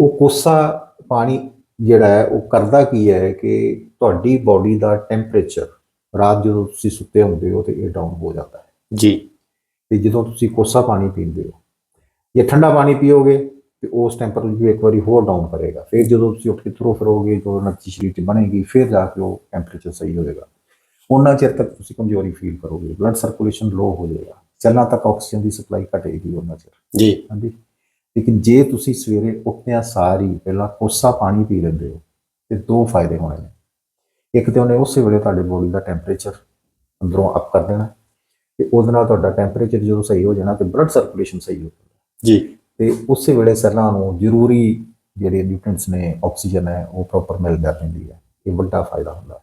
ਉਹ ਕੋਸਾ ਪਾਣੀ ਜਿਹੜਾ ਹੈ ਉਹ ਕਰਦਾ ਕੀ ਹੈ ਕਿ ਤੁਹਾਡੀ ਬਾਡੀ ਦਾ ਟੈਂਪਰੇਚਰ ਰਾਤ ਜਦੋਂ ਤੁਸੀਂ ਸੁੱਤੇ ਹੁੰਦੇ ਹੋ ਤੇ ਇਹ ਡਾਊਨ ਹੋ ਜਾਂਦਾ ਹੈ। ਜੀ। ਤੇ ਜਦੋਂ ਤੁਸੀਂ ਕੋਸਾ ਪਾਣੀ ਪੀਂਦੇ ਹੋ ਜੇ ਠੰਡਾ ਪਾਣੀ ਪੀਓਗੇ ਤੇ ਉਸ ਟੈਂਪਰੇਚਰ ਵੀ ਇੱਕ ਵਾਰੀ ਹੋਰ ਡਾਊਨ ਕਰੇਗਾ। ਫਿਰ ਜਦੋਂ ਤੁਸੀਂ ਉੱਠ ਕੇ ਤੁਰੋ ਫਿਰੋਗੇ ਜੋ ਐਨਰਜੀ ਸਰੀਰ 'ਚ ਬਣੇਗੀ ਫਿਰ ਜਾ ਕੇ ਉਹ ਟੈਂਪਰੇਚਰ ਸਹੀ ਹੋ ਉਹਨਾਂ ਚਿਰ ਤੱਕ ਤੁਸੀਂ ਕਮਜ਼ੋਰੀ ਫੀਲ ਕਰੋਗੇ। ਬਲੱਡ ਸਰਕੂਲੇਸ਼ਨ ਲੋ ਹੋ ਜਾਏਗਾ। ਚੱਲਣਾ ਤੱਕ ਆਕਸੀਜਨ ਦੀ ਸਪਲਾਈ ਘਟੇਗੀ ਉਹਨਾਂ ਚਿਰ। ਜੀ। ਹਾਂਜੀ। ਲੇਕਿਨ ਜੇ ਤੁਸੀਂ ਸਵੇਰੇ ਉੱਠਦਿਆਂ ਸਾਰ ਪਹਿਲਾਂ ਕੋਸਾ ਪਾਣੀ ਪੀ ਲੈਂਦੇ ਹੋ ਤੇ ਦੋ ਫਾਇਦੇ ਹੋਣੇ ਨੇ। ਇੱਕ ਤੇ ਉਹਨੇ ਉਸੇ ਵੇਲੇ ਤੁਹਾਡੇ ਬੋਡੀ ਦਾ ਟੈਂਪਰੇਚਰ ਅੰਦਰੋਂ ਅਪ ਕਰ ਦੇਣਾ ਤੇ ਉਹਦੇ ਨਾਲ ਤੁਹਾਡਾ ਟੈਂਪਰੇਚਰ ਜਦੋਂ ਸਹੀ ਹੋ ਜਾਣਾ ਤੇ ਬਲੱਡ ਸਰਕੂਲੇਸ਼ਨ ਸਹੀ ਹੋ ਜਾਣਾ। ਜੀ। ਤੇ ਉਸੇ ਵੇਲੇ ਸੈੱਲਾਂ ਨੂੰ ਜ਼ਰੂਰੀ ਜਿਹੜੇ ਨਿਊਟ੍ਰੀਐਂਟਸ ਨੇ ਆਕਸੀਜਨ ਹੈ ਉਹ ਪ੍ਰੋਪਰ ਮਿਲ ਜਾਂਦੀ ਹੈ। ਇਹ ਵੱਡਾ ਫਾਇਦਾ ਹੁੰਦਾ।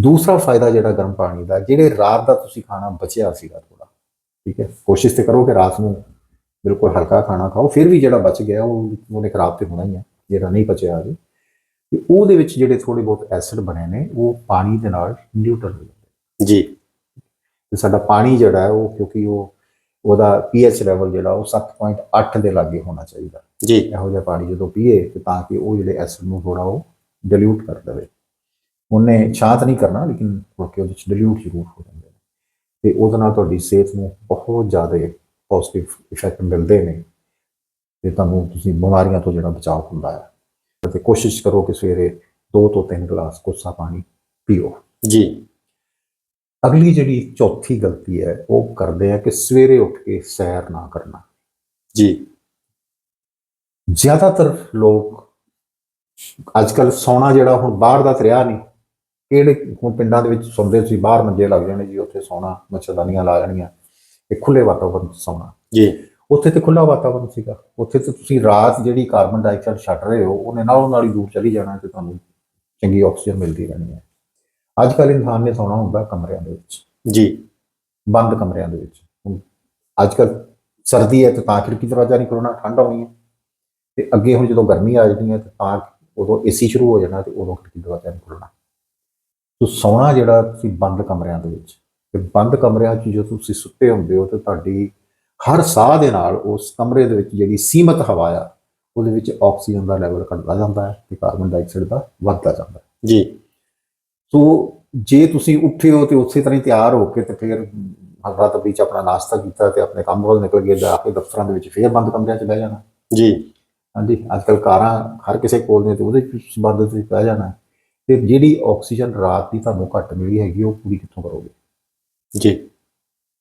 ਦੂਸਰਾ ਫਾਇਦਾ ਜਿਹੜਾ ਗਰਮ ਪਾਣੀ ਦਾ ਜਿਹੜੇ ਰਾਤ ਦਾ ਤੁਸੀਂ ਖਾਣਾ ਬਚਿਆ ਸੀਗਾ ਥੋੜਾ ਠੀਕ ਹੈ? ਕੋਸ਼ਿਸ਼ ਤੇ ਕਰੋ ਕਿ ਰਾਤ ਨੂੰ ਬਿਲਕੁਲ ਹਲਕਾ ਖਾਣਾ ਖਾਓ ਫਿਰ ਵੀ ਜਿਹੜਾ ਬਚ ਗਿਆ ਉਹ ਉਹਨੇ ਖਰਾਬ ਤੇ ਹੋਣਾ ਹੀ ਹੈ ਜਿਹੜਾ ਨਹੀਂ ਬਚਿਆ ਅਜੇ। ਤੇ ਉਹਦੇ ਵਿੱਚ ਜਿਹੜੇ ਥੋੜੇ ਬਹੁਤ ਐਸਿਡ ਬਣੇ ਨੇ ਉਹ ਪਾਣੀ ਦੇ ਨਾਲ ਨਿਊਟਰਲ ਹੋ ਜਾਂਦੇ ਜੀ। ਤੇ ਸਾਡਾ ਪਾਣੀ ਜਿਹੜਾ ਹੈ ਉਹ ਕਿਉਂਕਿ ਉਹ ਉਹਦਾ pH ਲੈਵਲ ਜਿਹੜਾ ਉਹ 7.8 ਦੇ ਲਾਗੇ ਹੋਣਾ ਚਾਹੀਦਾ। ਜੀ। ਇਹੋ ਜਿਹਾ ਪਾਣੀ ਜਦੋਂ ਪੀਏ ਤੇ ਤਾਂ ਕਿ ਉਹ ਜਿਹੜੇ ਐਸਿਡ ਨੂੰ ਥੋੜਾ ਉਹ ਡਿਲੂਟ ਕਰ ਦੇਵੇ। ਉਹਨੇ ਸ਼ਾਂਤ ਨਹੀਂ ਕਰਨਾ ਲੇਕਿਨ ਕਿਉਂਕਿ ਉਹਦੇ ਚ ਡਿਲੂਟ ਜ਼ਰੂਰ ਹੋ ਜਾਂਦੇ ਤੇ ਉਹਦੇ ਨਾਲ ਤੁਹਾਡੀ ਸਿਹਤ ਨੂੰ ਬਹੁਤ ਜ਼ਿਆਦਾ ਪੋਜ਼ਿਟਿਵ ਇਫੈਕਟ ਮਿਲਦੇ ਨੇ ਤੇ ਤੁਹਾਨੂੰ ਤੁਸੀਂ ਬਿਮਾਰੀਆਂ ਤੋਂ ਜਿਹੜਾ ਬਚਾਅ ਹੁੰਦਾ ਹੈ। ਤੇ ਕੋਸ਼ਿਸ਼ ਕਰੋ ਕਿ ਸਵੇਰੇ 2 ਤੋਂ 3 ਗਲਾਸ ਕੋਸਾ ਪਾਣੀ ਪੀਓ। ਜੀ। ਅਗਲੀ ਜਿਹੜੀ ਚੌਥੀ ਗਲਤੀ ਹੈ ਉਹ ਕਰਦੇ ਆ ਕਿ ਸਵੇਰੇ ਉੱਠ ਕੇ ਸੈਰ ਨਾ ਕਰਨਾ। ਜੀ। ਜ਼ਿਆਦਾਤਰ ਲੋਕ ਅੱਜ ਕੱਲ ਸੌਣਾ ਜਿਹੜਾ ਹੁਣ ਬਾਹਰ ਦਾ ਤਰਿਆ ਨਹੀਂ ਕਿਹੜੇ ਹੁਣ ਪਿੰਡਾਂ ਦੇ ਵਿੱਚ ਸੌਂਦੇ ਸੀ ਬਾਹਰ ਮੰਜੇ ਲੱਗ ਜਾਣੇ ਜੀ ਉੱਥੇ ਸੌਣਾ ਮੱਛਰਦਾਨੀਆਂ ਲਾ ਜਾਣੀਆਂ। ਤੇ ਖੁੱਲੇ ਵਾਤਾਵਰਣ 'ਚ ਸੌਣਾ। ਜੀ। ਉੱਥੇ ਤੇ ਖੁੱਲਾ ਵਾਤਾਵਰਣ ਸੀਗਾ। ਉੱਥੇ ਤੇ ਤੁਸੀਂ ਰਾਤ ਜਿਹੜੀ ਕਾਰਬਨ ਡਾਈਆਕਸਾਈਡ ਛੱਡ ਰਹੇ ਹੋ ਉਹਨੇ ਨਾਲੋਂ ਨਾਲ ਹੀ ਦੂਰ ਚਲੀ ਜਾਣਾ ਤੇ ਤੁਹਾਨੂੰ ਚੰਗੀ ਆਕਸੀਜਨ ਮਿਲਦੀ ਰਹਿਣੀ ਹੈ। ਅੱਜ ਕੱਲ ਇਨਸਾਨ ਨੇ ਸੌਣਾ ਹੁੰਦਾ ਕਮਰਿਆਂ ਦੇ ਵਿੱਚ। ਜੀ। ਬੰਦ ਕਮਰਿਆਂ ਦੇ ਵਿੱਚ। ਹੁਣ ਅੱਜ ਕੱਲ ਸਰਦੀ ਹੈ ਤੇ ਤਾਂ ਖਿੜਕੀ ਦਰਵਾਜ਼ਾ ਨਹੀਂ ਖੋਲ੍ਹਣਾ ਠੰਡ ਆਉਣੀ ਹੈ। ਤੇ ਅੱਗੇ ਹੁਣ ਜਦੋਂ ਗਰਮੀ ਆ ਜਾਣੀ ਹੈ ਤੇ ਤਾਂ ਉਦੋਂ ਏਸੀ ਸ਼ੁਰੂ ਹੋ ਜਾਣਾ ਤੇ ਉਦੋਂ ਖਿੜਕੀ ਦਰਵਾਜ਼ਾ ਨਹੀਂ ਖੋਲ੍ਹਣਾ। ਸੋ ਸੌਣਾ ਜਿਹੜਾ ਤੁਸੀਂ ਬੰਦ ਕਮਰਿਆਂ ਦੇ ਵਿੱਚ ਤੇ ਬੰਦ ਕਮਰਿਆਂ 'ਚ ਜਦੋਂ ਤੁਸੀਂ ਸੁੱਤੇ ਹੁੰਦੇ ਹੋ ਤੇ ਤੁਹਾਡੀ ਹਰ ਸਾਹ ਦੇ ਨਾਲ ਉਸ ਕਮਰੇ ਦੇ ਵਿੱਚ ਜਿਹੜੀ ਸੀਮਤ ਹਵਾ ਆ ਉਹਦੇ ਵਿੱਚ ਆਕਸੀਜਨ ਦਾ ਲੈਵਲ ਘਟਦਾ ਜਾਂਦਾ ਹੈ ਤੇ ਕਾਰਬਨ ਡਾਈਆਕਸਾਈਡ ਦਾ ਵੱਧਦਾ ਜਾਂਦਾ ਹੈ। ਜੀ। ਸੋ ਜੇ ਤੁਸੀਂ ਉੱਠੇ ਹੋ ਤੇ ਉਸੇ ਤਰ੍ਹਾਂ ਹੀ ਤਿਆਰ ਹੋ ਕੇ ਤੇ ਫਿਰ ਹਜ਼ਰਤ ਤਬੀ ਚ ਆਪਣਾ ਨਾਸ਼ਤਾ ਕੀਤਾ ਤੇ ਆਪਣੇ ਕੰਮ ਵੱਲ ਨਿਕਲ ਗਏ ਜਾ ਕੇ ਦਫ਼ਤਰਾਂ ਦੇ ਵਿੱਚ ਫੇਰ ਬੰਦ ਕਮਰਿਆਂ 'ਚ ਬਹਿ ਜਾਣਾ। ਜੀ। ਹਾਂਜੀ ਅੱਜ ਕੱਲ ਕਾਰਾਂ ਹਰ ਕਿਸੇ ਕੋਲ ਨੇ ਤੇ ਉਹਦੇ ਵਿੱਚ ਬੰਦ ਤੇ ਬਹਿ ਜਾਣਾ। ਤੇ ਜਿਹੜੀ ਆਕਸੀਜਨ ਰਾਤ ਦੀ ਤੁਹਾਨੂੰ ਘੱਟ ਮਿਲੀ ਹੈਗੀ ਉਹ ਪੂਰੀ ਕਿੱਥੋਂ ਕਰੋਗੇ? ਜੀ।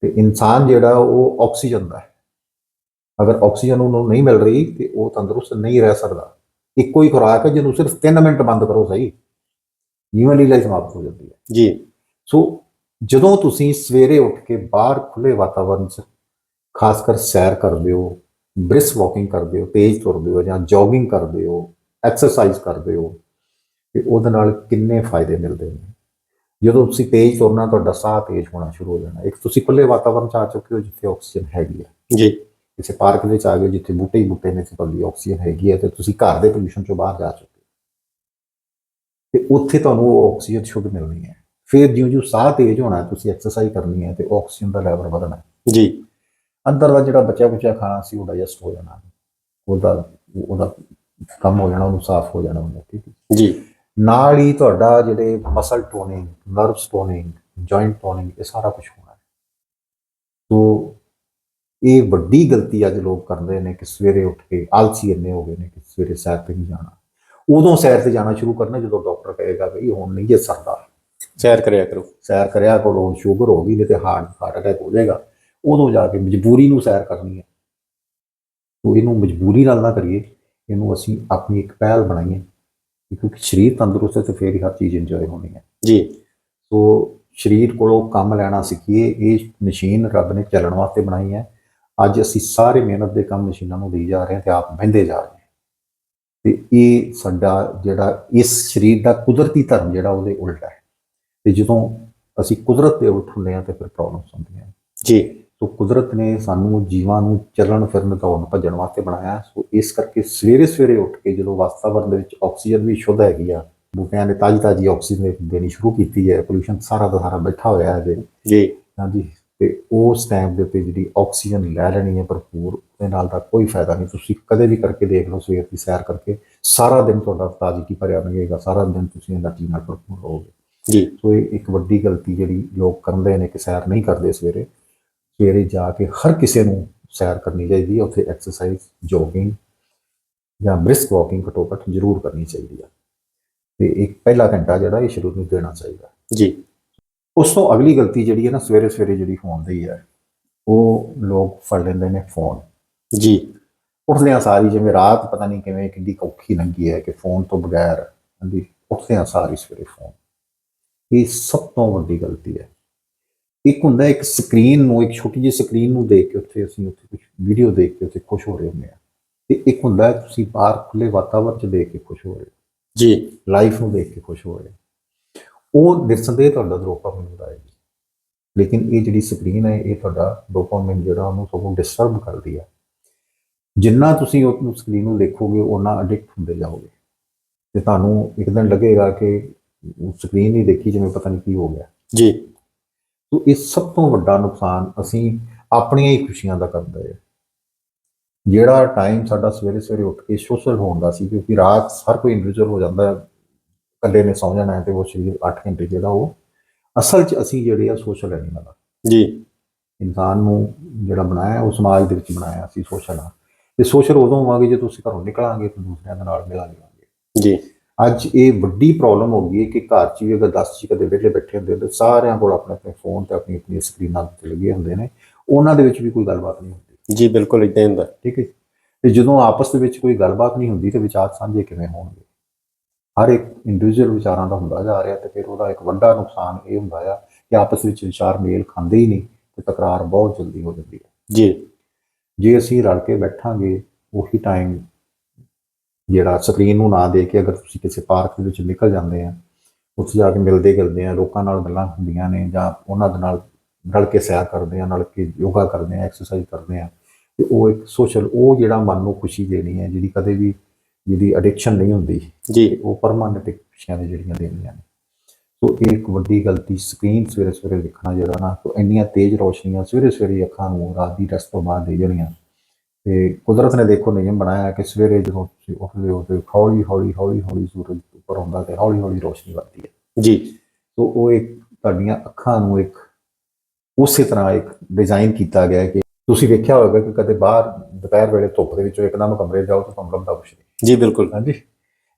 ਤੇ ਇਨਸਾਨ ਜਿਹੜਾ ਉਹ ਆਕਸੀਜਨ ਦਾ ਹੈ। ਅਗਰ ਆਕਸੀਜਨ ਉਹਨੂੰ ਨਹੀਂ ਮਿਲ ਰਹੀ ਤੇ ਉਹ ਤੰਦਰੁਸਤ ਨਹੀਂ ਰਹਿ ਸਕਦਾ। ਇੱਕੋ ਹੀ ਖੁਰਾਕ ਹੈ ਜਿਹਨੂੰ ਸਿਰਫ 3 ਮਿੰਟ ਬੰਦ ਕਰੋ ਸਹੀ। ਜੀਵਨ ਲੀਲਾ ਸਮਾਪਤ ਹੋ ਜਾਂਦੀ ਹੈ। ਜੀ। ਸੋ ਜਦੋਂ ਤੁਸੀਂ ਸਵੇਰੇ ਉੱਠ ਕੇ ਬਾਹਰ ਖੁੱਲੇ ਵਾਤਾਵਰਣ 'ਚ ਖਾਸ ਕਰ ਸੈਰ ਕਰਦੇ ਹੋ ਬ੍ਰਿਸ ਵਾਕਿੰਗ ਕਰਦੇ ਹੋ ਤੇਜ਼ ਤੁਰਦੇ ਹੋ ਜਾਂ ਜੋਗਿੰਗ ਕਰਦੇ ਹੋ ਐਕਸਰਸਾਈਜ਼ ਕਰਦੇ ਹੋ ਤੇ ਉਹਦੇ ਨਾਲ ਕਿੰਨੇ ਫਾਇਦੇ ਮਿਲਦੇ ਨੇ? ਜਦੋਂ ਤੁਸੀਂ ਤੇਜ਼ ਤੁਰਨਾ ਤੁਹਾਡਾ ਸਾਹ ਤੇਜ਼ ਹੋਣਾ ਸ਼ੁਰੂ ਹੋ ਜਾਣਾ। ਇੱਕ ਤੁਸੀਂ ਖੁੱਲੇ ਵਾਤਾਵਰਣ 'ਚ ਆ ਚੁੱਕੇ ਹੋ ਜਿੱਥੇ ਆਕਸੀਜਨ ਹੈਗੀ ਹੈ ਜੀ। ਕਿਸੇ ਪਾਰਕ ਵਿੱਚ ਆ ਗਏ ਜਿੱਥੇ ਬੂਟੇ ਹੀ ਬੂਟੇ ਨੇ ਤੇ ਤੁਹਾਡੀ ਆਕਸੀਜਨ ਹੈਗੀ ਹੈ ਤੇ ਤੁਸੀਂ ਘਰ ਦੇ ਪੋਲੂਸ਼ਨ ਚੋਂ ਬਾਹਰ ਜਾ ਚੁੱਕੇ ਹੋ। ਤੇ ਉੱਥੇ ਤੁਹਾਨੂੰ ਉਹ ਆਕਸੀਜਨ ਸ਼ੁੱਧ ਮਿਲਣੀ ਹੈ। ਫਿਰ ਜਿਉਂ ਜਿਉਂ ਸਾਹ ਤੇਜ਼ ਹੋਣਾ ਤੁਸੀਂ ਐਕਸਰਸਾਈਜ਼ ਕਰਨੀ ਹੈ ਤੇ ਆਕਸੀਜਨ ਦਾ ਲੈਵਲ ਵਧਣਾ। ਜੀ। ਅੰਦਰ ਦਾ ਜਿਹੜਾ ਬਚਿਆ ਕੁਚਿਆ ਖਾਣਾ ਸੀ ਉਹ ਡਾਈਜੈਸਟ ਹੋ ਜਾਣਾ। ਉਹਦਾ ਉਹਦਾ ਕੰਮ ਹੋ ਜਾਣਾ ਉਹਨੂੰ ਸਾਫ਼ ਹੋ ਜਾਣਾ ਉਹਨੇ ਠੀਕ ਹੈ। ਜੀ। ਨਾਲ ਹੀ ਤੁਹਾਡਾ ਜਿਹੜੇ muscle toning nervous toning joint toning ਇਹ ਸਾਰਾ ਕੁਝ ਹੋਣਾ ਹੈ। ਸੋ ਇਹ ਵੱਡੀ ਗਲਤੀ ਅੱਜ ਲੋਕ ਕਰਦੇ ਨੇ ਕਿ ਸਵੇਰੇ ਉੱਠ ਕੇ ਆਲਸੀ ਇੰਨੇ ਹੋ ਗਏ ਨੇ ਕਿ ਸਵੇਰੇ ਸੈਰ ਤੇ ਨਹੀਂ ਜਾਣਾ। ਉਦੋਂ ਸੈਰ ਤੇ ਜਾਣਾ ਸ਼ੁਰੂ ਕਰਨਾ ਜਦੋਂ ਡਾਕਟਰ ਕਹੇਗਾ ਕਿ ਹੁਣ ਨਹੀਂ ਜੇ ਸਰਦਾ। ਸੈਰ ਕਰਿਆ ਕਰੋ। ਸੈਰ ਕਰਿਆ ਕਰੋ ਸ਼ੂਗਰ ਹੋ ਗਈ ਨਹੀਂ ਤੇ ਹਾਰਟ ਹਾਰਟ ਅਟੈਕ ਹੋ ਜਾਏਗਾ। ਉਦੋਂ ਜਾ ਕੇ ਮਜਬੂਰੀ ਨੂੰ ਸੈਰ ਕਰਨੀ ਹੈ। ਤੋ ਇਹਨੂੰ ਮਜਬੂਰੀ ਨਾਲ ਨਾ ਕਰੀਏ। ਇਹਨੂੰ ਅਸੀਂ ਆਪਣੀ ਇੱਕ ਪਹਿਲ ਬਣਾਈਏ। ਕਿਉਂਕਿ ਸਰੀਰ ਤੰਦਰੁਸਤ ਹੈ ਤੇ ਫੇਰ ਹੀ ਹਰ ਚੀਜ਼ ਇੰਜੋਏ ਹੋਣੀ ਹੈ। ਜੀ। ਸੋ ਸਰੀਰ ਕੋਲੋਂ ਕੰਮ ਲੈਣਾ ਸਿੱਖੀਏ ਇਹ ਮਸ਼ੀਨ ਰੱਬ ਨੇ ਚੱਲਣ ਵਾਸਤੇ ਬਣਾਈ ਹੈ। ਅੱਜ ਅਸੀਂ ਸਾਰੇ ਮਿਹਨਤ ਦੇ ਕੰਮ ਮਸ਼ੀਨਾਂ ਨੂੰ ਦੇਈ ਜਾ ਰਹੇ ਹਾਂ ਤੇ ਆਪ ਬਹਿੰਦੇ ਜਾ ਰਹੇ ਹਾਂ। ਤੇ ਇਹ ਸਾਡਾ ਜਿਹੜਾ ਇਸ ਸਰੀਰ ਦਾ ਕੁਦਰਤੀ ਧਰਮ ਜਿਹੜਾ ਉਹਦੇ ਉਲਟ ਹੈ। ਤੇ ਜਦੋਂ ਅਸੀਂ ਕੁਦਰਤ ਦੇ ਉਲਟ ਹੁੰਦੇ ਹਾਂ ਤੇ ਫਿਰ ਪ੍ਰੋਬਲਮਸ ਹੁੰਦੀਆਂ ਜੀ। ਸੋ ਕੁਦਰਤ ਨੇ ਸਾਨੂੰ ਜੀਵਾਂ ਨੂੰ ਚੱਲਣ ਫਿਰਨ ਦੌੜਨ ਭੱਜਣ ਵਾਸਤੇ ਬਣਾਇਆ। ਸੋ ਇਸ ਕਰਕੇ ਸਵੇਰੇ ਸਵੇਰੇ ਉੱਠ ਕੇ ਜਦੋਂ ਵਾਤਾਵਰਨ ਦੇ ਵਿੱਚ ਆਕਸੀਜਨ ਵੀ ਸ਼ੁੱਧ ਹੈਗੀ ਆ ਬੂਟਿਆਂ ਨੇ ਤਾਜ਼ੀ ਤਾਜ਼ੀ ਆਕਸੀਜਨ ਦੇਣੀ ਸ਼ੁਰੂ ਕੀਤੀ ਹੈ ਪੋਲੂਸ਼ਨ ਸਾਰਾ ਦਾ ਸਾਰਾ ਬੈਠਾ ਹੋਇਆ ਹੈ ਜੀ। ਹਾਂਜੀ ਤੇ ਉਸ ਟਾਈਮ ਦੇ ਉੱਤੇ ਜਿਹੜੀ ਆਕਸੀਜਨ ਲੈ ਲੈਣੀ ਹੈ ਭਰਪੂਰ ਉਹਦੇ ਨਾਲ ਦਾ ਕੋਈ ਫਾਇਦਾ ਨਹੀਂ। ਤੁਸੀਂ ਕਦੇ ਵੀ ਕਰਕੇ ਦੇਖ ਲਓ ਸਵੇਰ ਦੀ ਸੈਰ ਕਰਕੇ ਸਾਰਾ ਦਿਨ ਤੁਹਾਡਾ ਤਾਜ਼ੀ ਕੀ ਭਰਿਆ ਰਹੇਗਾ ਸਾਰਾ ਦਿਨ ਤੁਸੀਂ એનર્ਜੀ ਨਾਲ ਭਰਪੂਰ ਰਹੋਗੇ। ਜੀ। ਸੋ ਇਹ ਇੱਕ ਵੱਡੀ ਗਲਤੀ ਜਿਹੜੀ ਲੋਕ ਕਰਦੇ ਨੇ ਕਿ ਸੈਰ ਨਹੀਂ ਕਰਦੇ ਸਵੇਰੇ। ਸਵੇਰੇ ਜਾ ਕੇ ਹਰ ਕਿਸੇ ਨੂੰ ਸੈਰ ਕਰਨੀ ਚਾਹੀਦੀ ਹੈ ਉੱਥੇ ਐਕਸਰਸਾਈਜ਼ ਜੋਗਿੰਗ ਜਾਂ ਬ੍ਰਿਸਕ ਵਾਕਿੰਗ ਘੱਟੋ ਘੱਟ ਜ਼ਰੂਰ ਕਰਨੀ ਚਾਹੀਦੀ ਹੈ। ਤੇ ਇੱਕ ਪਹਿਲਾ ਘੰਟਾ ਜਿਹੜਾ ਇਹ ਸ਼ੁਰੂ ਨੂੰ ਦੇਣਾ ਚਾਹੀਦਾ। ਜੀ। ਉਸ ਤੋਂ ਅਗਲੀ ਗਲਤੀ ਜਿਹੜੀ ਹੈ ਨਾ ਸਵੇਰੇ ਸਵੇਰੇ ਜਿਹੜੀ ਹੋਣ ਹੈ ਉਹ ਲੋਕ ਫੜ ਲੈਂਦੇ ਨੇ ਫੋਨ ਜੀ। ਉੱਠਦਿਆਂ ਸਾਰੀ ਜਿਵੇਂ ਰਾਤ ਪਤਾ ਨਹੀਂ ਕਿਵੇਂ ਕਿੰਨੀ ਔਖੀ ਲੰਗੀ ਹੈ ਕਿ ਫੋਨ ਤੋਂ ਬਗੈਰ ਹਾਂਜੀ ਉੱਠਦਿਆਂ ਸਾਰੀ ਸਵੇਰੇ ਫੋਨ ਇਹ ਸਭ ਤੋਂ ਵੱਡੀ ਗਲਤੀ ਹੈ। ਇੱਕ ਹੁੰਦਾ ਇੱਕ ਸਕਰੀਨ ਨੂੰ ਇੱਕ ਛੋਟੀ ਜਿਹੀ ਸਕਰੀਨ ਨੂੰ ਦੇਖ ਕੇ ਉੱਥੇ ਅਸੀਂ ਉੱਥੇ ਕੁਝ ਵੀਡੀਓ ਦੇਖ ਕੇ ਉੱਥੇ ਖੁਸ਼ ਹੋ ਰਹੇ ਹੁੰਦੇ ਆ ਤੇ ਇੱਕ ਹੁੰਦਾ ਹੈ ਤੁਸੀਂ ਬਾਹਰ ਖੁੱਲੇ ਵਾਤਾਵਰਣ 'ਚ ਦੇਖ ਕੇ ਖੁਸ਼ ਹੋ ਰਹੇ ਹੋ। ਜੀ। ਲਾਈਫ ਨੂੰ ਦੇਖ ਕੇ ਖੁਸ਼ ਹੋ ਰਹੇ ਹੋ। ਉਹ ਨਿਰਸੰਦੇਹ ਤੁਹਾਡਾ ਡੋਪਾਮਾਈਨ ਵਧਾਏਗੀ। ਲੇਕਿਨ ਇਹ ਜਿਹੜੀ ਸਕਰੀਨ ਹੈ ਇਹ ਤੁਹਾਡਾ ਡੋਪਾਮਾਈਨ ਜਿਹੜਾ ਉਹਨੂੰ ਸਗੋਂ ਡਿਸਟਰਬ ਕਰਦੀ ਹੈ ਜਿੰਨਾ ਤੁਸੀਂ ਉਸ ਸਕਰੀਨ ਨੂੰ ਦੇਖੋਗੇ ਉਹਨਾਂ ਐਡਿਕਟ ਹੁੰਦੇ ਜਾਓਗੇ। ਤੇ ਤੁਹਾਨੂੰ ਇੱਕ ਦਿਨ ਲੱਗੇਗਾ ਕਿ ਸਕਰੀਨ ਹੀ ਦੇਖੀ ਜਿਵੇਂ ਪਤਾ ਨਹੀਂ ਕੀ ਹੋ ਗਿਆ। ਜੀ। ਤੋ ਇਹ ਸਭ ਤੋਂ ਵੱਡਾ ਨੁਕਸਾਨ ਅਸੀਂ ਆਪਣੀਆਂ ਹੀ ਖੁਸ਼ੀਆਂ ਦਾ ਕਰਦੇ ਹਾਂ। ਜਿਹੜਾ ਟਾਈਮ ਸਾਡਾ ਸਵੇਰੇ ਸਵੇਰੇ ਉੱਠ ਕੇ ਸੋਸ਼ਲ ਹੋਣ ਦਾ ਸੀ ਕਿਉਂਕਿ ਰਾਤ ਹਰ ਕੋਈ ਇੰਡੀਵਿਜੂਅਲ ਹੋ ਜਾਂਦਾ ਹੈ ਇਕੱਲੇ ਨੇ ਸੌਂ ਜਾਣਾ ਹੈ ਤੇ ਉਹ ਸਰੀਰ 8 ਘੰਟੇ ਜਿਹੜਾ ਉਹ ਅਸਲ 'ਚ ਅਸੀਂ ਜਿਹੜੇ ਆ ਸੋਸ਼ਲ ਐਨੀਮਲ ਆ। ਜੀ। ਇਨਸਾਨ ਨੂੰ ਜਿਹੜਾ ਬਣਾਇਆ ਉਹ ਸਮਾਜ ਦੇ ਵਿੱਚ ਬਣਾਇਆ ਸੀ ਸੋਸ਼ਲ ਆ। ਤੇ ਸੋਸ਼ਲ ਉਦੋਂ ਹੋਵਾਂਗੇ ਜੇ ਤੁਸੀਂ ਘਰੋਂ ਨਿਕਲਾਂਗੇ ਤੇ ਦੂਸਰਿਆਂ ਦੇ ਨਾਲ ਮਿਲਾਂਗੇ। ਜੀ। ਅੱਜ ਇਹ ਵੱਡੀ ਪ੍ਰੋਬਲਮ ਹੋ ਗਈ ਹੈ ਕਿ ਘਰ 'ਚ ਵੀ ਅਗਰ 10 ਜੀ ਕਦੇ ਵਿਹਲੇ ਬੈਠੇ ਹੁੰਦੇ ਤੇ ਸਾਰਿਆਂ ਕੋਲ ਆਪਣੇ ਆਪਣੇ ਫੋਨ ਤੇ ਆਪਣੀ ਆਪਣੀ ਸਕਰੀਨਾਂ ਤੇ ਲੱਗੇ ਹੁੰਦੇ ਨੇ ਉਹਨਾਂ ਦੇ ਵਿੱਚ ਵੀ ਕੋਈ ਗੱਲਬਾਤ ਨਹੀਂ ਹੁੰਦੀ। ਜੀ ਬਿਲਕੁਲ ਇਦਾਂ ਹੁੰਦਾ। ਠੀਕ ਹੈ ਤੇ ਜਦੋਂ ਆਪਸ ਦੇ ਵਿੱਚ ਕੋਈ ਗੱਲਬਾਤ ਨਹੀਂ ਹੁੰਦੀ ਤੇ ਵਿਚਾਰ ਸਾਂਝੇ ਕਿਵੇਂ ਹੋਣਗੇ? ਹਰ ਇੱਕ ਇੰਡੀਵਿਜੂਅਲ ਵਿਚਾਰਾਂ ਦਾ ਹੁੰਦਾ ਜਾ ਰਿਹਾ ਤੇ ਫਿਰ ਉਹਦਾ ਇੱਕ ਵੱਡਾ ਨੁਕਸਾਨ ਇਹ ਹੁੰਦਾ ਆ ਕਿ ਆਪਸ ਵਿੱਚ ਵਿਚਾਰ ਮੇਲ ਖਾਂਦੇ ਹੀ ਨਹੀਂ ਤੇ ਤਕਰਾਰ ਬਹੁਤ ਜਲਦੀ ਹੋ ਜਾਂਦੀ ਹੈ। ਜੀ। ਜੇ ਅਸੀਂ ਰਲ ਕੇ ਬੈਠਾਂਗੇ ਉਹੀ ਟਾਈਮ ਜਿਹੜਾ ਸਕਰੀਨ ਨੂੰ ਨਾ ਦੇ ਕੇ ਅਗਰ ਤੁਸੀਂ ਕਿਸੇ ਪਾਰਕ ਦੇ ਵਿੱਚ ਨਿਕਲ ਜਾਂਦੇ ਆ ਉੱਥੇ ਜਾ ਕੇ ਮਿਲਦੇ ਗਿਲਦੇ ਆ ਲੋਕਾਂ ਨਾਲ ਗੱਲਾਂ ਹੁੰਦੀਆਂ ਨੇ ਜਾਂ ਉਹਨਾਂ ਦੇ ਨਾਲ ਰਲ ਕੇ ਸੈਰ ਕਰਦੇ ਆ ਨਾਲ ਕੇ ਯੋਗਾ ਕਰਦੇ ਆ ਐਕਸਰਸਾਈਜ਼ ਕਰਦੇ ਆ ਤੇ ਉਹ ਇੱਕ ਸੋਸ਼ਲ ਉਹ ਜਿਹੜਾ ਮਨ ਨੂੰ ਖੁਸ਼ੀ ਦੇਣੀ ਹੈ ਜਿਹੜੀ ਕਦੇ ਵੀ ਜਿਹਦੀ ਐਡਿਕਸ਼ਨ ਨਹੀਂ ਹੁੰਦੀ ਜੀ। ਉਹ ਪਰਮਾਨੈਂਟ ਖੁਸ਼ੀਆਂ ਨੇ ਜਿਹੜੀਆਂ ਦੇਣੀਆਂ ਨੇ। ਸੋ ਇਹ ਇੱਕ ਵੱਡੀ ਗਲਤੀ ਸਕਰੀਨ ਸਵੇਰੇ ਸਵੇਰੇ ਦੇਖਣਾ ਜਿਹੜਾ ਨਾ ਤੋ ਇੰਨੀਆਂ ਤੇਜ਼ ਰੋਸ਼ਨੀਆਂ ਸਵੇਰੇ ਸਵੇਰੇ ਅੱਖਾਂ ਨੂੰ ਰਾਤ ਦੀ ਰਸ ਤੋਂ ਬਾਅਦ ਦੇ ਜਾਣੀਆਂ ਤੇ ਕੁਦਰਤ ਨੇ ਦੇਖੋ ਨਿਯਮ ਬਣਾਇਆ ਕਿ ਸਵੇਰੇ ਜਦੋਂ ਤੁਸੀਂ ਉੱਠਦੇ ਹੋ ਤੇ ਹੌਲੀ ਹੌਲੀ ਹੌਲੀ ਹੌਲੀ ਸੂਰਜ ਉੱਪਰ ਆਉਂਦਾ ਤੇ ਹੌਲੀ ਹੌਲੀ ਰੋਸ਼ਨੀ ਵੱਧਦੀ ਹੈ। ਜੀ। ਸੋ ਉਹ ਇੱਕ ਤੁਹਾਡੀਆਂ ਅੱਖਾਂ ਨੂੰ ਇੱਕ ਉਸੇ ਤਰ੍ਹਾਂ ਇੱਕ ਡਿਜ਼ਾਈਨ ਕੀਤਾ ਗਿਆ ਕਿ ਤੁਸੀਂ ਵੇਖਿਆ ਹੋਵੇਗਾ ਕਿ ਕਦੇ ਬਾਹਰ ਦੁਪਹਿਰ ਵੇਲੇ ਧੁੱਪ ਦੇ ਵਿੱਚੋਂ ਇੱਕਦਮ ਕਮਰੇ ਜਾਓ ਤਾਂ ਤੁਹਾਨੂੰ ਲੱਭਦਾ ਕੁਛ ਨਹੀਂ। ਜੀ ਬਿਲਕੁਲ। ਹਾਂਜੀ।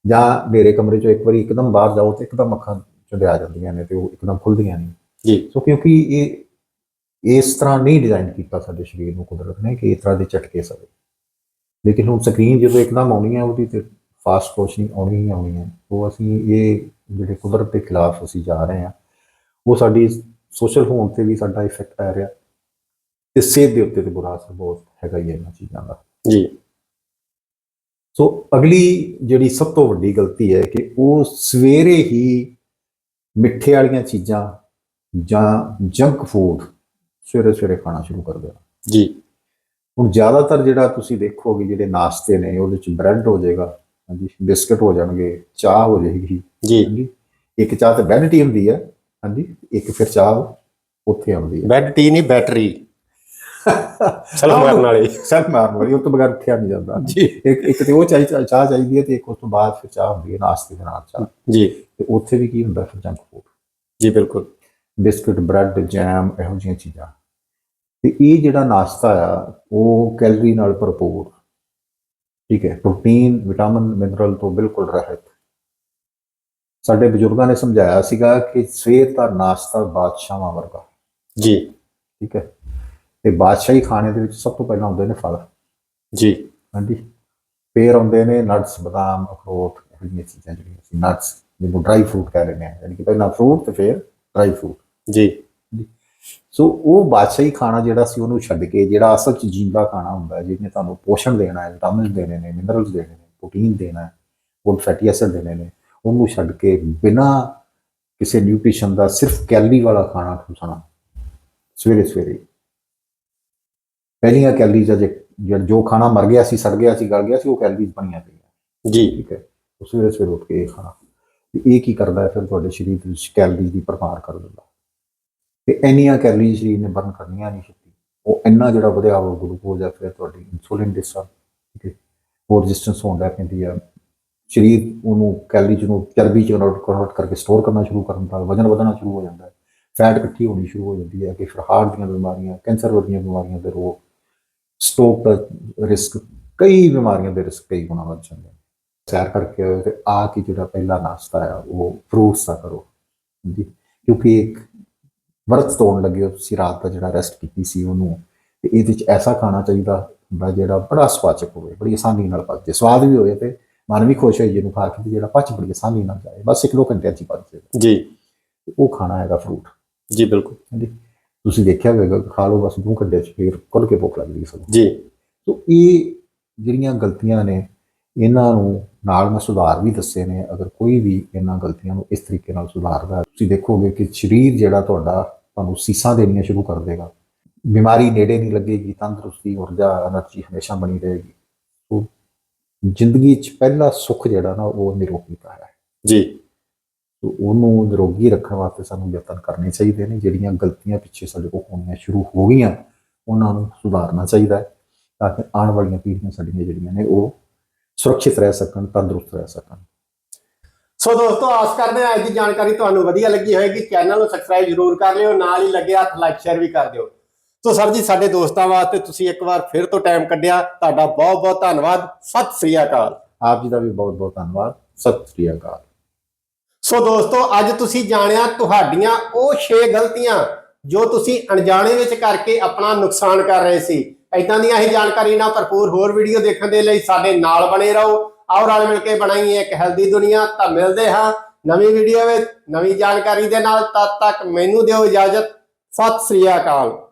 ਜਾਂ ਹਨੇਰੇ ਕਮਰੇ 'ਚੋਂ ਇੱਕ ਵਾਰੀ ਇੱਕਦਮ ਬਾਹਰ ਜਾਓ ਤੇ ਇੱਕਦਮ ਅੱਖਾਂ ਚੁੰਦੇ ਆ ਜਾਂਦੀਆਂ ਨੇ ਤੇ ਉਹ ਇੱਕਦਮ ਖੁੱਲਦੀਆਂ ਨਹੀਂ। ਜੀ। ਸੋ ਕਿਉਂਕਿ ਇਹ ਇਸ ਤਰ੍ਹਾਂ ਨਹੀਂ ਡਿਜ਼ਾਈਨ ਕੀਤਾ ਸਾਡੇ ਸਰੀਰ ਨੂੰ ਕੁਦਰਤ ਨੇ ਕਿ ਇਸ ਤਰ੍ਹਾਂ ਦੇ ਝਟਕੇ ਸਕੇ ਲੇਕਿਨ ਹੁਣ ਸਕਰੀਨ ਜਦੋਂ ਇੱਕਦਮ ਆਉਣੀ ਹੈ ਉਹਦੀ ਤੇ ਫਾਸਟ ਰੋਸ਼ਨੀ ਆਉਣੀ ਹੀ ਆਉਣੀ ਹੈ। ਉਹ ਅਸੀਂ ਇਹ ਜਿਹੜੇ ਕੁਦਰਤ ਦੇ ਖਿਲਾਫ ਅਸੀਂ ਜਾ ਰਹੇ ਹਾਂ ਉਹ ਸਾਡੀ ਸੋਸ਼ਲ ਹੋਣ ਤੇ ਵੀ ਸਾਡਾ ਇਫੈਕਟ ਪੈ ਰਿਹਾ ਤੇ ਸਿਹਤ ਦੇ ਉੱਤੇ ਤੇ ਬੁਰਾ ਅਸਰ ਬਹੁਤ ਹੈਗਾ ਹੈ ਇਹਨਾਂ ਚੀਜ਼ਾਂ ਦਾ। ਜੀ। ਸੋ ਅਗਲੀ ਜਿਹੜੀ ਸਭ ਤੋਂ ਵੱਡੀ ਗਲਤੀ ਹੈ ਕਿ ਉਹ ਸਵੇਰੇ ਹੀ ਮਿੱਠੇ ਵਾਲੀਆਂ ਚੀਜ਼ਾਂ ਜਾਂ ਜੰਕ ਫੂਡ ਸਵੇਰੇ ਸਵੇਰੇ ਖਾਣਾ ਸ਼ੁਰੂ ਕਰ ਦੇਣਾ। ਜੀ। ਹੁਣ ਜ਼ਿਆਦਾਤਰ ਜਿਹੜਾ ਤੁਸੀਂ ਦੇਖੋਗੇ ਜਿਹੜੇ ਨਾਸ਼ਤੇ ਨੇ ਉਹਦੇ ਵਿੱਚ ਬ੍ਰੈਡ ਹੋ ਜਾਏਗਾ ਹਾਂਜੀ ਬਿਸਕਟ ਹੋ ਜਾਣਗੇ ਚਾਹ ਹੋ ਜਾਏਗੀ ਜੀ। ਹਾਂਜੀ। ਇੱਕ ਚਾਹ ਤੇ ਬੈਡ ਟੀ ਹੁੰਦੀ ਹੈ ਹਾਂਜੀ ਇੱਕ ਫਿਰ ਚਾਹ ਉੱਥੇ ਆਉਂਦੀ ਹੈ। ਬੈਡ ਟੀ ਨਹੀਂ ਬੈਟਰੀ। ਸਲਾਮ ਕਰਨ ਵਾਲੀ। ਸੈਲਫ ਮਾਰਨ ਵਾਲੀ ਉਹ ਤੋਂ ਬਗੈਰ ਉੱਠਿਆ ਨਹੀਂ ਜਾਂਦਾ। ਜੀ। ਇੱਕ ਇੱਕ ਤੇ ਉਹ ਚਾਹੀ ਚਾਹ ਚਾਹੀਦੀ ਹੈ ਤੇ ਇੱਕ ਉਸ ਤੋਂ ਬਾਅਦ ਫਿਰ ਚਾਹ ਹੁੰਦੀ ਹੈ ਨਾਸ਼ਤੇ ਦੇ ਨਾਲ ਚਾਹ। ਜੀ। ਤੇ ਉੱਥੇ ਵੀ ਕੀ ਹੁੰਦਾ ਫਿਰ ਜੰਕ ਫੂਡ ਜੀ ਬਿਲਕੁਲ। ਬਿਸਕੁਟ ਬ੍ਰੈਡ ਜੈਮ ਇਹੋ ਜਿਹੀਆਂ ਚੀਜ਼ਾਂ। ਤੇ ਇਹ ਜਿਹੜਾ ਨਾਸ਼ਤਾ ਆ ਉਹ ਕੈਲਰੀ ਨਾਲ ਭਰਪੂਰ। ਠੀਕ ਹੈ ਪ੍ਰੋਟੀਨ ਵਿਟਾਮਿਨ ਮਿਨਰਲ ਤੋਂ ਬਿਲਕੁਲ ਰਹਿਤ। ਸਾਡੇ ਬਜ਼ੁਰਗਾਂ ਨੇ ਸਮਝਾਇਆ ਸੀਗਾ ਕਿ ਸਵੇਰ ਦਾ ਨਾਸ਼ਤਾ ਬਾਦਸ਼ਾਹਾਂ ਵਰਗਾ। ਜੀ। ਠੀਕ ਹੈ ਤੇ ਬਾਦਸ਼ਾਹੀ ਖਾਣੇ ਦੇ ਵਿੱਚ ਸਭ ਤੋਂ ਪਹਿਲਾਂ ਆਉਂਦੇ ਨੇ ਫਲ। ਜੀ। ਹਾਂਜੀ ਫੇਰ ਆਉਂਦੇ ਨੇ ਨਟਸ ਬਦਾਮ ਅਖਰੋਟ ਇਹੋ ਚੀਜ਼ਾਂ ਜਿਹੜੀਆਂ ਸੀ ਨਟਸ ਜਿਹਨੂੰ ਡਰਾਈ ਫਰੂਟ ਕਹਿ ਰਹੇ ਨੇ ਯਾਨੀ ਕਿ ਪਹਿਲਾਂ ਫਰੂਟ ਤੇ ਫਿਰ ਡਰਾਈ ਫਰੂਟ ਜੀ। ਸੋ ਉਹ ਬਾਦਸ਼ਾਹੀ ਖਾਣਾ ਜਿਹੜਾ ਸੀ ਉਹਨੂੰ ਛੱਡ ਕੇ ਜਿਹੜਾ ਅਸਲ ਚ ਜੀਂਦਾ ਖਾਣਾ ਹੁੰਦਾ ਜਿਹਨੇ ਤੁਹਾਨੂੰ ਪੋਸ਼ਣ ਦੇਣਾ ਹੈ ਵਿਟਾਮਿਨ ਦੇਣੇ ਨੇ ਮਿਨਰਲਸ ਦੇਣੇ ਨੇ ਪ੍ਰੋਟੀਨ ਦੇਣਾ ਹੈ ਗੁੱਡ ਫੈਟੀ ਐਸਿਡ ਦੇਣੇ ਨੇ ਉਹਨੂੰ ਛੱਡ ਕੇ ਬਿਨਾ ਕਿਸੇ ਨਿਊਟ੍ਰੀਸ਼ਨ ਦਾ ਸਿਰਫ ਕੈਲਰੀ ਵਾਲਾ ਖਾਣਾ ਖਾਣਾ। ਸਵੇਰੇ ਸਵੇਰੇ। ਪਹਿਲੀਆਂ ਕੈਲਰੀਜ਼ ਜਿਹੜਾ ਜੋ ਖਾਣਾ ਮਰ ਗਿਆ ਸੀ ਸੜ ਗਿਆ ਸੀ ਗਲ ਗਿਆ ਸੀ ਉਹ ਕੈਲਰੀਜ਼ ਬਣੀਆਂ ਪਈਆਂ। ਜੀ। ਠੀਕ ਹੈ। ਸਵੇਰੇ ਸਵੇਰੇ ਉੱਠ ਕੇ ਇਹ ਖਾਣਾ। ਇਹ ਕੀ ਕਰਦਾ ਹੈ ਫਿਰ ਤੁਹਾਡੇ ਸਰੀਰ ਵਿੱਚ ਕੈਲਰੀਜ਼ ਦੀ ਪ੍ਰਮਾਰ ਕਰ ਦਿੰਦਾ। ਤੇ ਇੰਨੀਆਂ ਕੈਲਰੀਜ਼ ਸਰੀਰ ਨੇ ਬਰਨ ਕਰਨੀਆਂ ਨਹੀਂ ਛੇਤੀ ਉਹ ਇੰਨਾ ਜਿਹੜਾ ਵਧਿਆ ਵਾ ਗਲੂਕੋਜ਼ ਆ ਫਿਰ ਤੁਹਾਡੀ ਇਨਸੂਲਿਨ ਡਿਸਾ, ਠੀਕ ਹੈ ਉਹ ਰੈਜ਼ਿਸਟੈਂਸ ਹੋਣ ਲੱਗ ਪੈਂਦੀ ਆ। ਸਰੀਰ ਉਹਨੂੰ ਕੈਲਰੀ ਨੂੰ ਚਰਬੀ ਚ ਕਨਵਰਟ ਕਰਕੇ ਸਟੋਰ ਕਰਨਾ ਸ਼ੁਰੂ ਕਰਨ ਦਾ ਵਜਨ ਵਧਣਾ ਸ਼ੁਰੂ ਹੋ ਜਾਂਦਾ ਹੈ। ਫੈਟ ਇਕੱਠੀ ਹੋਣੀ ਸ਼ੁਰੂ ਹੋ ਜਾਂਦੀ ਹੈ ਕਿ ਫਿਰ ਹਾਰਟ ਦੀਆਂ ਬਿਮਾਰੀਆਂ, ਕੈਂਸਰ ਵਰਗੀਆਂ ਬਿਮਾਰੀਆਂ ਦੇ ਰੋਗ ਸਟੋਕ ਦਾ ਰਿਸਕ ਕਈ ਬਿਮਾਰੀਆਂ ਦੇ ਰਿਸਕ ਕਈ ਗੁਣਾ ਵੱਧ ਜਾਂਦੇ ਨੇ। ਸੈਰ ਕਰਕੇ ਆਓ ਤੇ ਆ ਕੀ ਜਿਹੜਾ ਪਹਿਲਾ ਨਾਸ਼ਤਾ ਆ, ਉਹ ਫਰੂਟਸ ਦਾ ਕਰੋ ਜੀ ਕਿਉਂਕਿ ਇੱਕ ਵਰਤ ਤੋੜਨ ਲੱਗੇ ਹੋ ਤੁਸੀਂ ਰਾਤ ਦਾ ਜਿਹੜਾ ਰੈਸਟ ਕੀਤੀ ਸੀ ਉਹਨੂੰ ਤੇ ਇਹਦੇ ਵਿੱਚ ਐਸਾ ਖਾਣਾ ਚਾਹੀਦਾ ਹੁੰਦਾ ਜਿਹੜਾ ਬੜਾ ਸਵਾਚਕ ਹੋਵੇ ਬੜੀ ਆਸਾਨੀ ਨਾਲ ਪਚ ਜੇ ਸਵਾਦ ਵੀ ਹੋਵੇ ਤੇ ਮਨ ਵੀ ਖੁਸ਼ ਹੋਏ ਜਿਹਨੂੰ ਖਾ ਕੇ ਜਿਹੜਾ ਪਚ ਬੜੀ ਆਸਾਨੀ ਨਾਲ ਜਾਏ ਬਸ ਇੱਕ ਦੋ ਘੰਟਿਆਂ ਚ ਹੀ ਪਚ ਜਾਏ। ਜੀ। ਉਹ ਖਾਣਾ ਹੈਗਾ ਫਰੂਟ ਜੀ ਬਿਲਕੁਲ। ਹਾਂਜੀ। ਤੁਸੀਂ ਦੇਖਿਆ ਹੋਵੇਗਾ ਖਾ ਲਓ ਬਸ ਮੂੰਹ ਕੱਢੇ ਚ ਫਿਰ ਖੁੱਲ ਕੇ ਭੁੱਖ ਲੱਗਦੀ ਸਭ ਜੀ। ਸੋ ਇਹ ਜਿਹੜੀਆਂ ਗਲਤੀਆਂ ਨੇ ਇਹਨਾਂ ਨੂੰ ਨਾਲ ਮੈਂ ਸੁਧਾਰ ਵੀ ਦੱਸੇ ਨੇ ਅਗਰ ਕੋਈ ਵੀ ਇਹਨਾਂ ਗਲਤੀਆਂ ਨੂੰ ਇਸ ਤਰੀਕੇ ਨਾਲ ਸੁਧਾਰਦਾ ਤੁਸੀਂ ਦੇਖੋਗੇ ਕਿ ਸਰੀਰ ਜਿਹੜਾ ਤੁਹਾਡਾ ਤੁਹਾਨੂੰ ਸੀਸਾਂ ਦੇਣੀਆਂ ਸ਼ੁਰੂ ਕਰ ਦੇਗਾ। ਬਿਮਾਰੀ ਨੇੜੇ ਨਹੀਂ ਲੱਗੇਗੀ ਤੰਦਰੁਸਤੀ ਊਰਜਾ એનર્ਜੀ ਹਮੇਸ਼ਾ ਬਣੀ ਰਹੇਗੀ। ਸੋ ਜ਼ਿੰਦਗੀ 'ਚ ਪਹਿਲਾ ਸੁੱਖ ਜਿਹੜਾ ਨਾ ਉਹ ਨਿਰੋਗੀ ਨਿਰੋਗੀਤਾ ਹੈ। ਜੀ। ਉਹਨੂੰ ਨਿਰੋਗੀ ਰੱਖਣ ਵਾਸਤੇ ਸਾਨੂੰ ਯਤਨ ਕਰਨੇ ਚਾਹੀਦੇ ਨੇ। ਜਿਹੜੀਆਂ ਗਲਤੀਆਂ ਪਿੱਛੇ ਸਾਡੇ ਕੋਲ ਹੋਣੀਆਂ ਸ਼ੁਰੂ ਹੋ ਗਈਆਂ ਉਹਨਾਂ ਨੂੰ ਸੁਧਾਰਨਾ ਚਾਹੀਦਾ ਹੈ ਤਾਂ ਕਿ ਆਉਣ ਵਾਲੀਆਂ ਪੀੜ੍ਹੀਆਂ ਸਾਡੀਆਂ ਜਿਹੜੀਆਂ ਨੇ ਉਹ ਸੁਰੱਖਿਅਤ ਰਹਿ ਸਕਣ ਤੰਦਰੁਸਤ ਰਹਿ ਸਕਣ। ਸੋ ਦੋਸਤੋ ਆਸ ਕਰਦੇ ਹਾਂ ਅੱਜ ਦੀ ਜਾਣਕਾਰੀ ਤੁਹਾਨੂੰ ਵਧੀਆ ਲੱਗੀ ਹੋਵੇਗੀ। ਚੈਨਲ ਨੂੰ ਸਬਸਕ੍ਰਾਈਬ ਜ਼ਰੂਰ ਕਰ ਲਿਓ ਨਾਲ ਹੀ ਲੱਗੇ ਹੱਥ ਲਾਈਕ ਸ਼ੇਅਰ ਵੀ ਕਰ ਦਿਓ। ਸੋ ਸਰ ਜੀ ਸਾਡੇ ਦੋਸਤਾਂ ਵਾਸਤੇ ਤੁਸੀਂ ਇੱਕ ਵਾਰ ਫਿਰ ਤੋਂ ਟਾਈਮ ਕੱਢਿਆ। ਤੁਹਾਡਾ ਬਹੁਤ ਬਹੁਤ ਧੰਨਵਾਦ। ਸਤਿ ਸ੍ਰੀ ਅਕਾਲ। ਆਪ ਜੀ ਦਾ ਵੀ ਬਹੁਤ ਬਹੁਤ ਧੰਨਵਾਦ। ਸਤਿ ਸ੍ਰੀ ਅਕਾਲ। ਸੋ ਦੋਸਤੋ ਅੱਜ ਤੁਸੀਂ ਜਾਣਿਆ ਤੁਹਾਡੀਆਂ ਉਹ 6 ਗਲਤੀਆਂ ਜੋ ਤੁਸੀਂ ਅਣਜਾਣੇ ਵਿੱਚ ਕਰਕੇ ਆਪਣਾ ਨੁਕਸਾਨ ਕਰ ਰਹੇ ਸੀ। ਇਦਾਂ ਦੀਆਂ ਹੀ ਜਾਣਕਾਰੀ ਨਾਲ ਭਰਪੂਰ ਹੋਰ ਵੀਡੀਓ ਦੇਖਣ ਦੇ ਲਈ ਸਾਡੇ ਨਾਲ ਬਣੇ ਰਹੋ। ਆਓ ਰਲ ਮਿਲ ਕੇ ਬਣਾਈਏ ਇੱਕ ਹੈਲਦੀ ਦੁਨੀਆ, ਤਾਂ ਮਿਲਦੇ ਹਾਂ ਨਵੀਂ ਵੀਡੀਓ ਵਿੱਚ। ਨਵੀਂ ਜਾਣਕਾਰੀ ਦੇ ਨਾਲ ਤਦ ਤੱਕ ਮੈਨੂੰ ਦਿਓ ਇਜਾਜ਼ਤ। ਸਤਿ ਸ੍ਰੀ ਅਕਾਲ।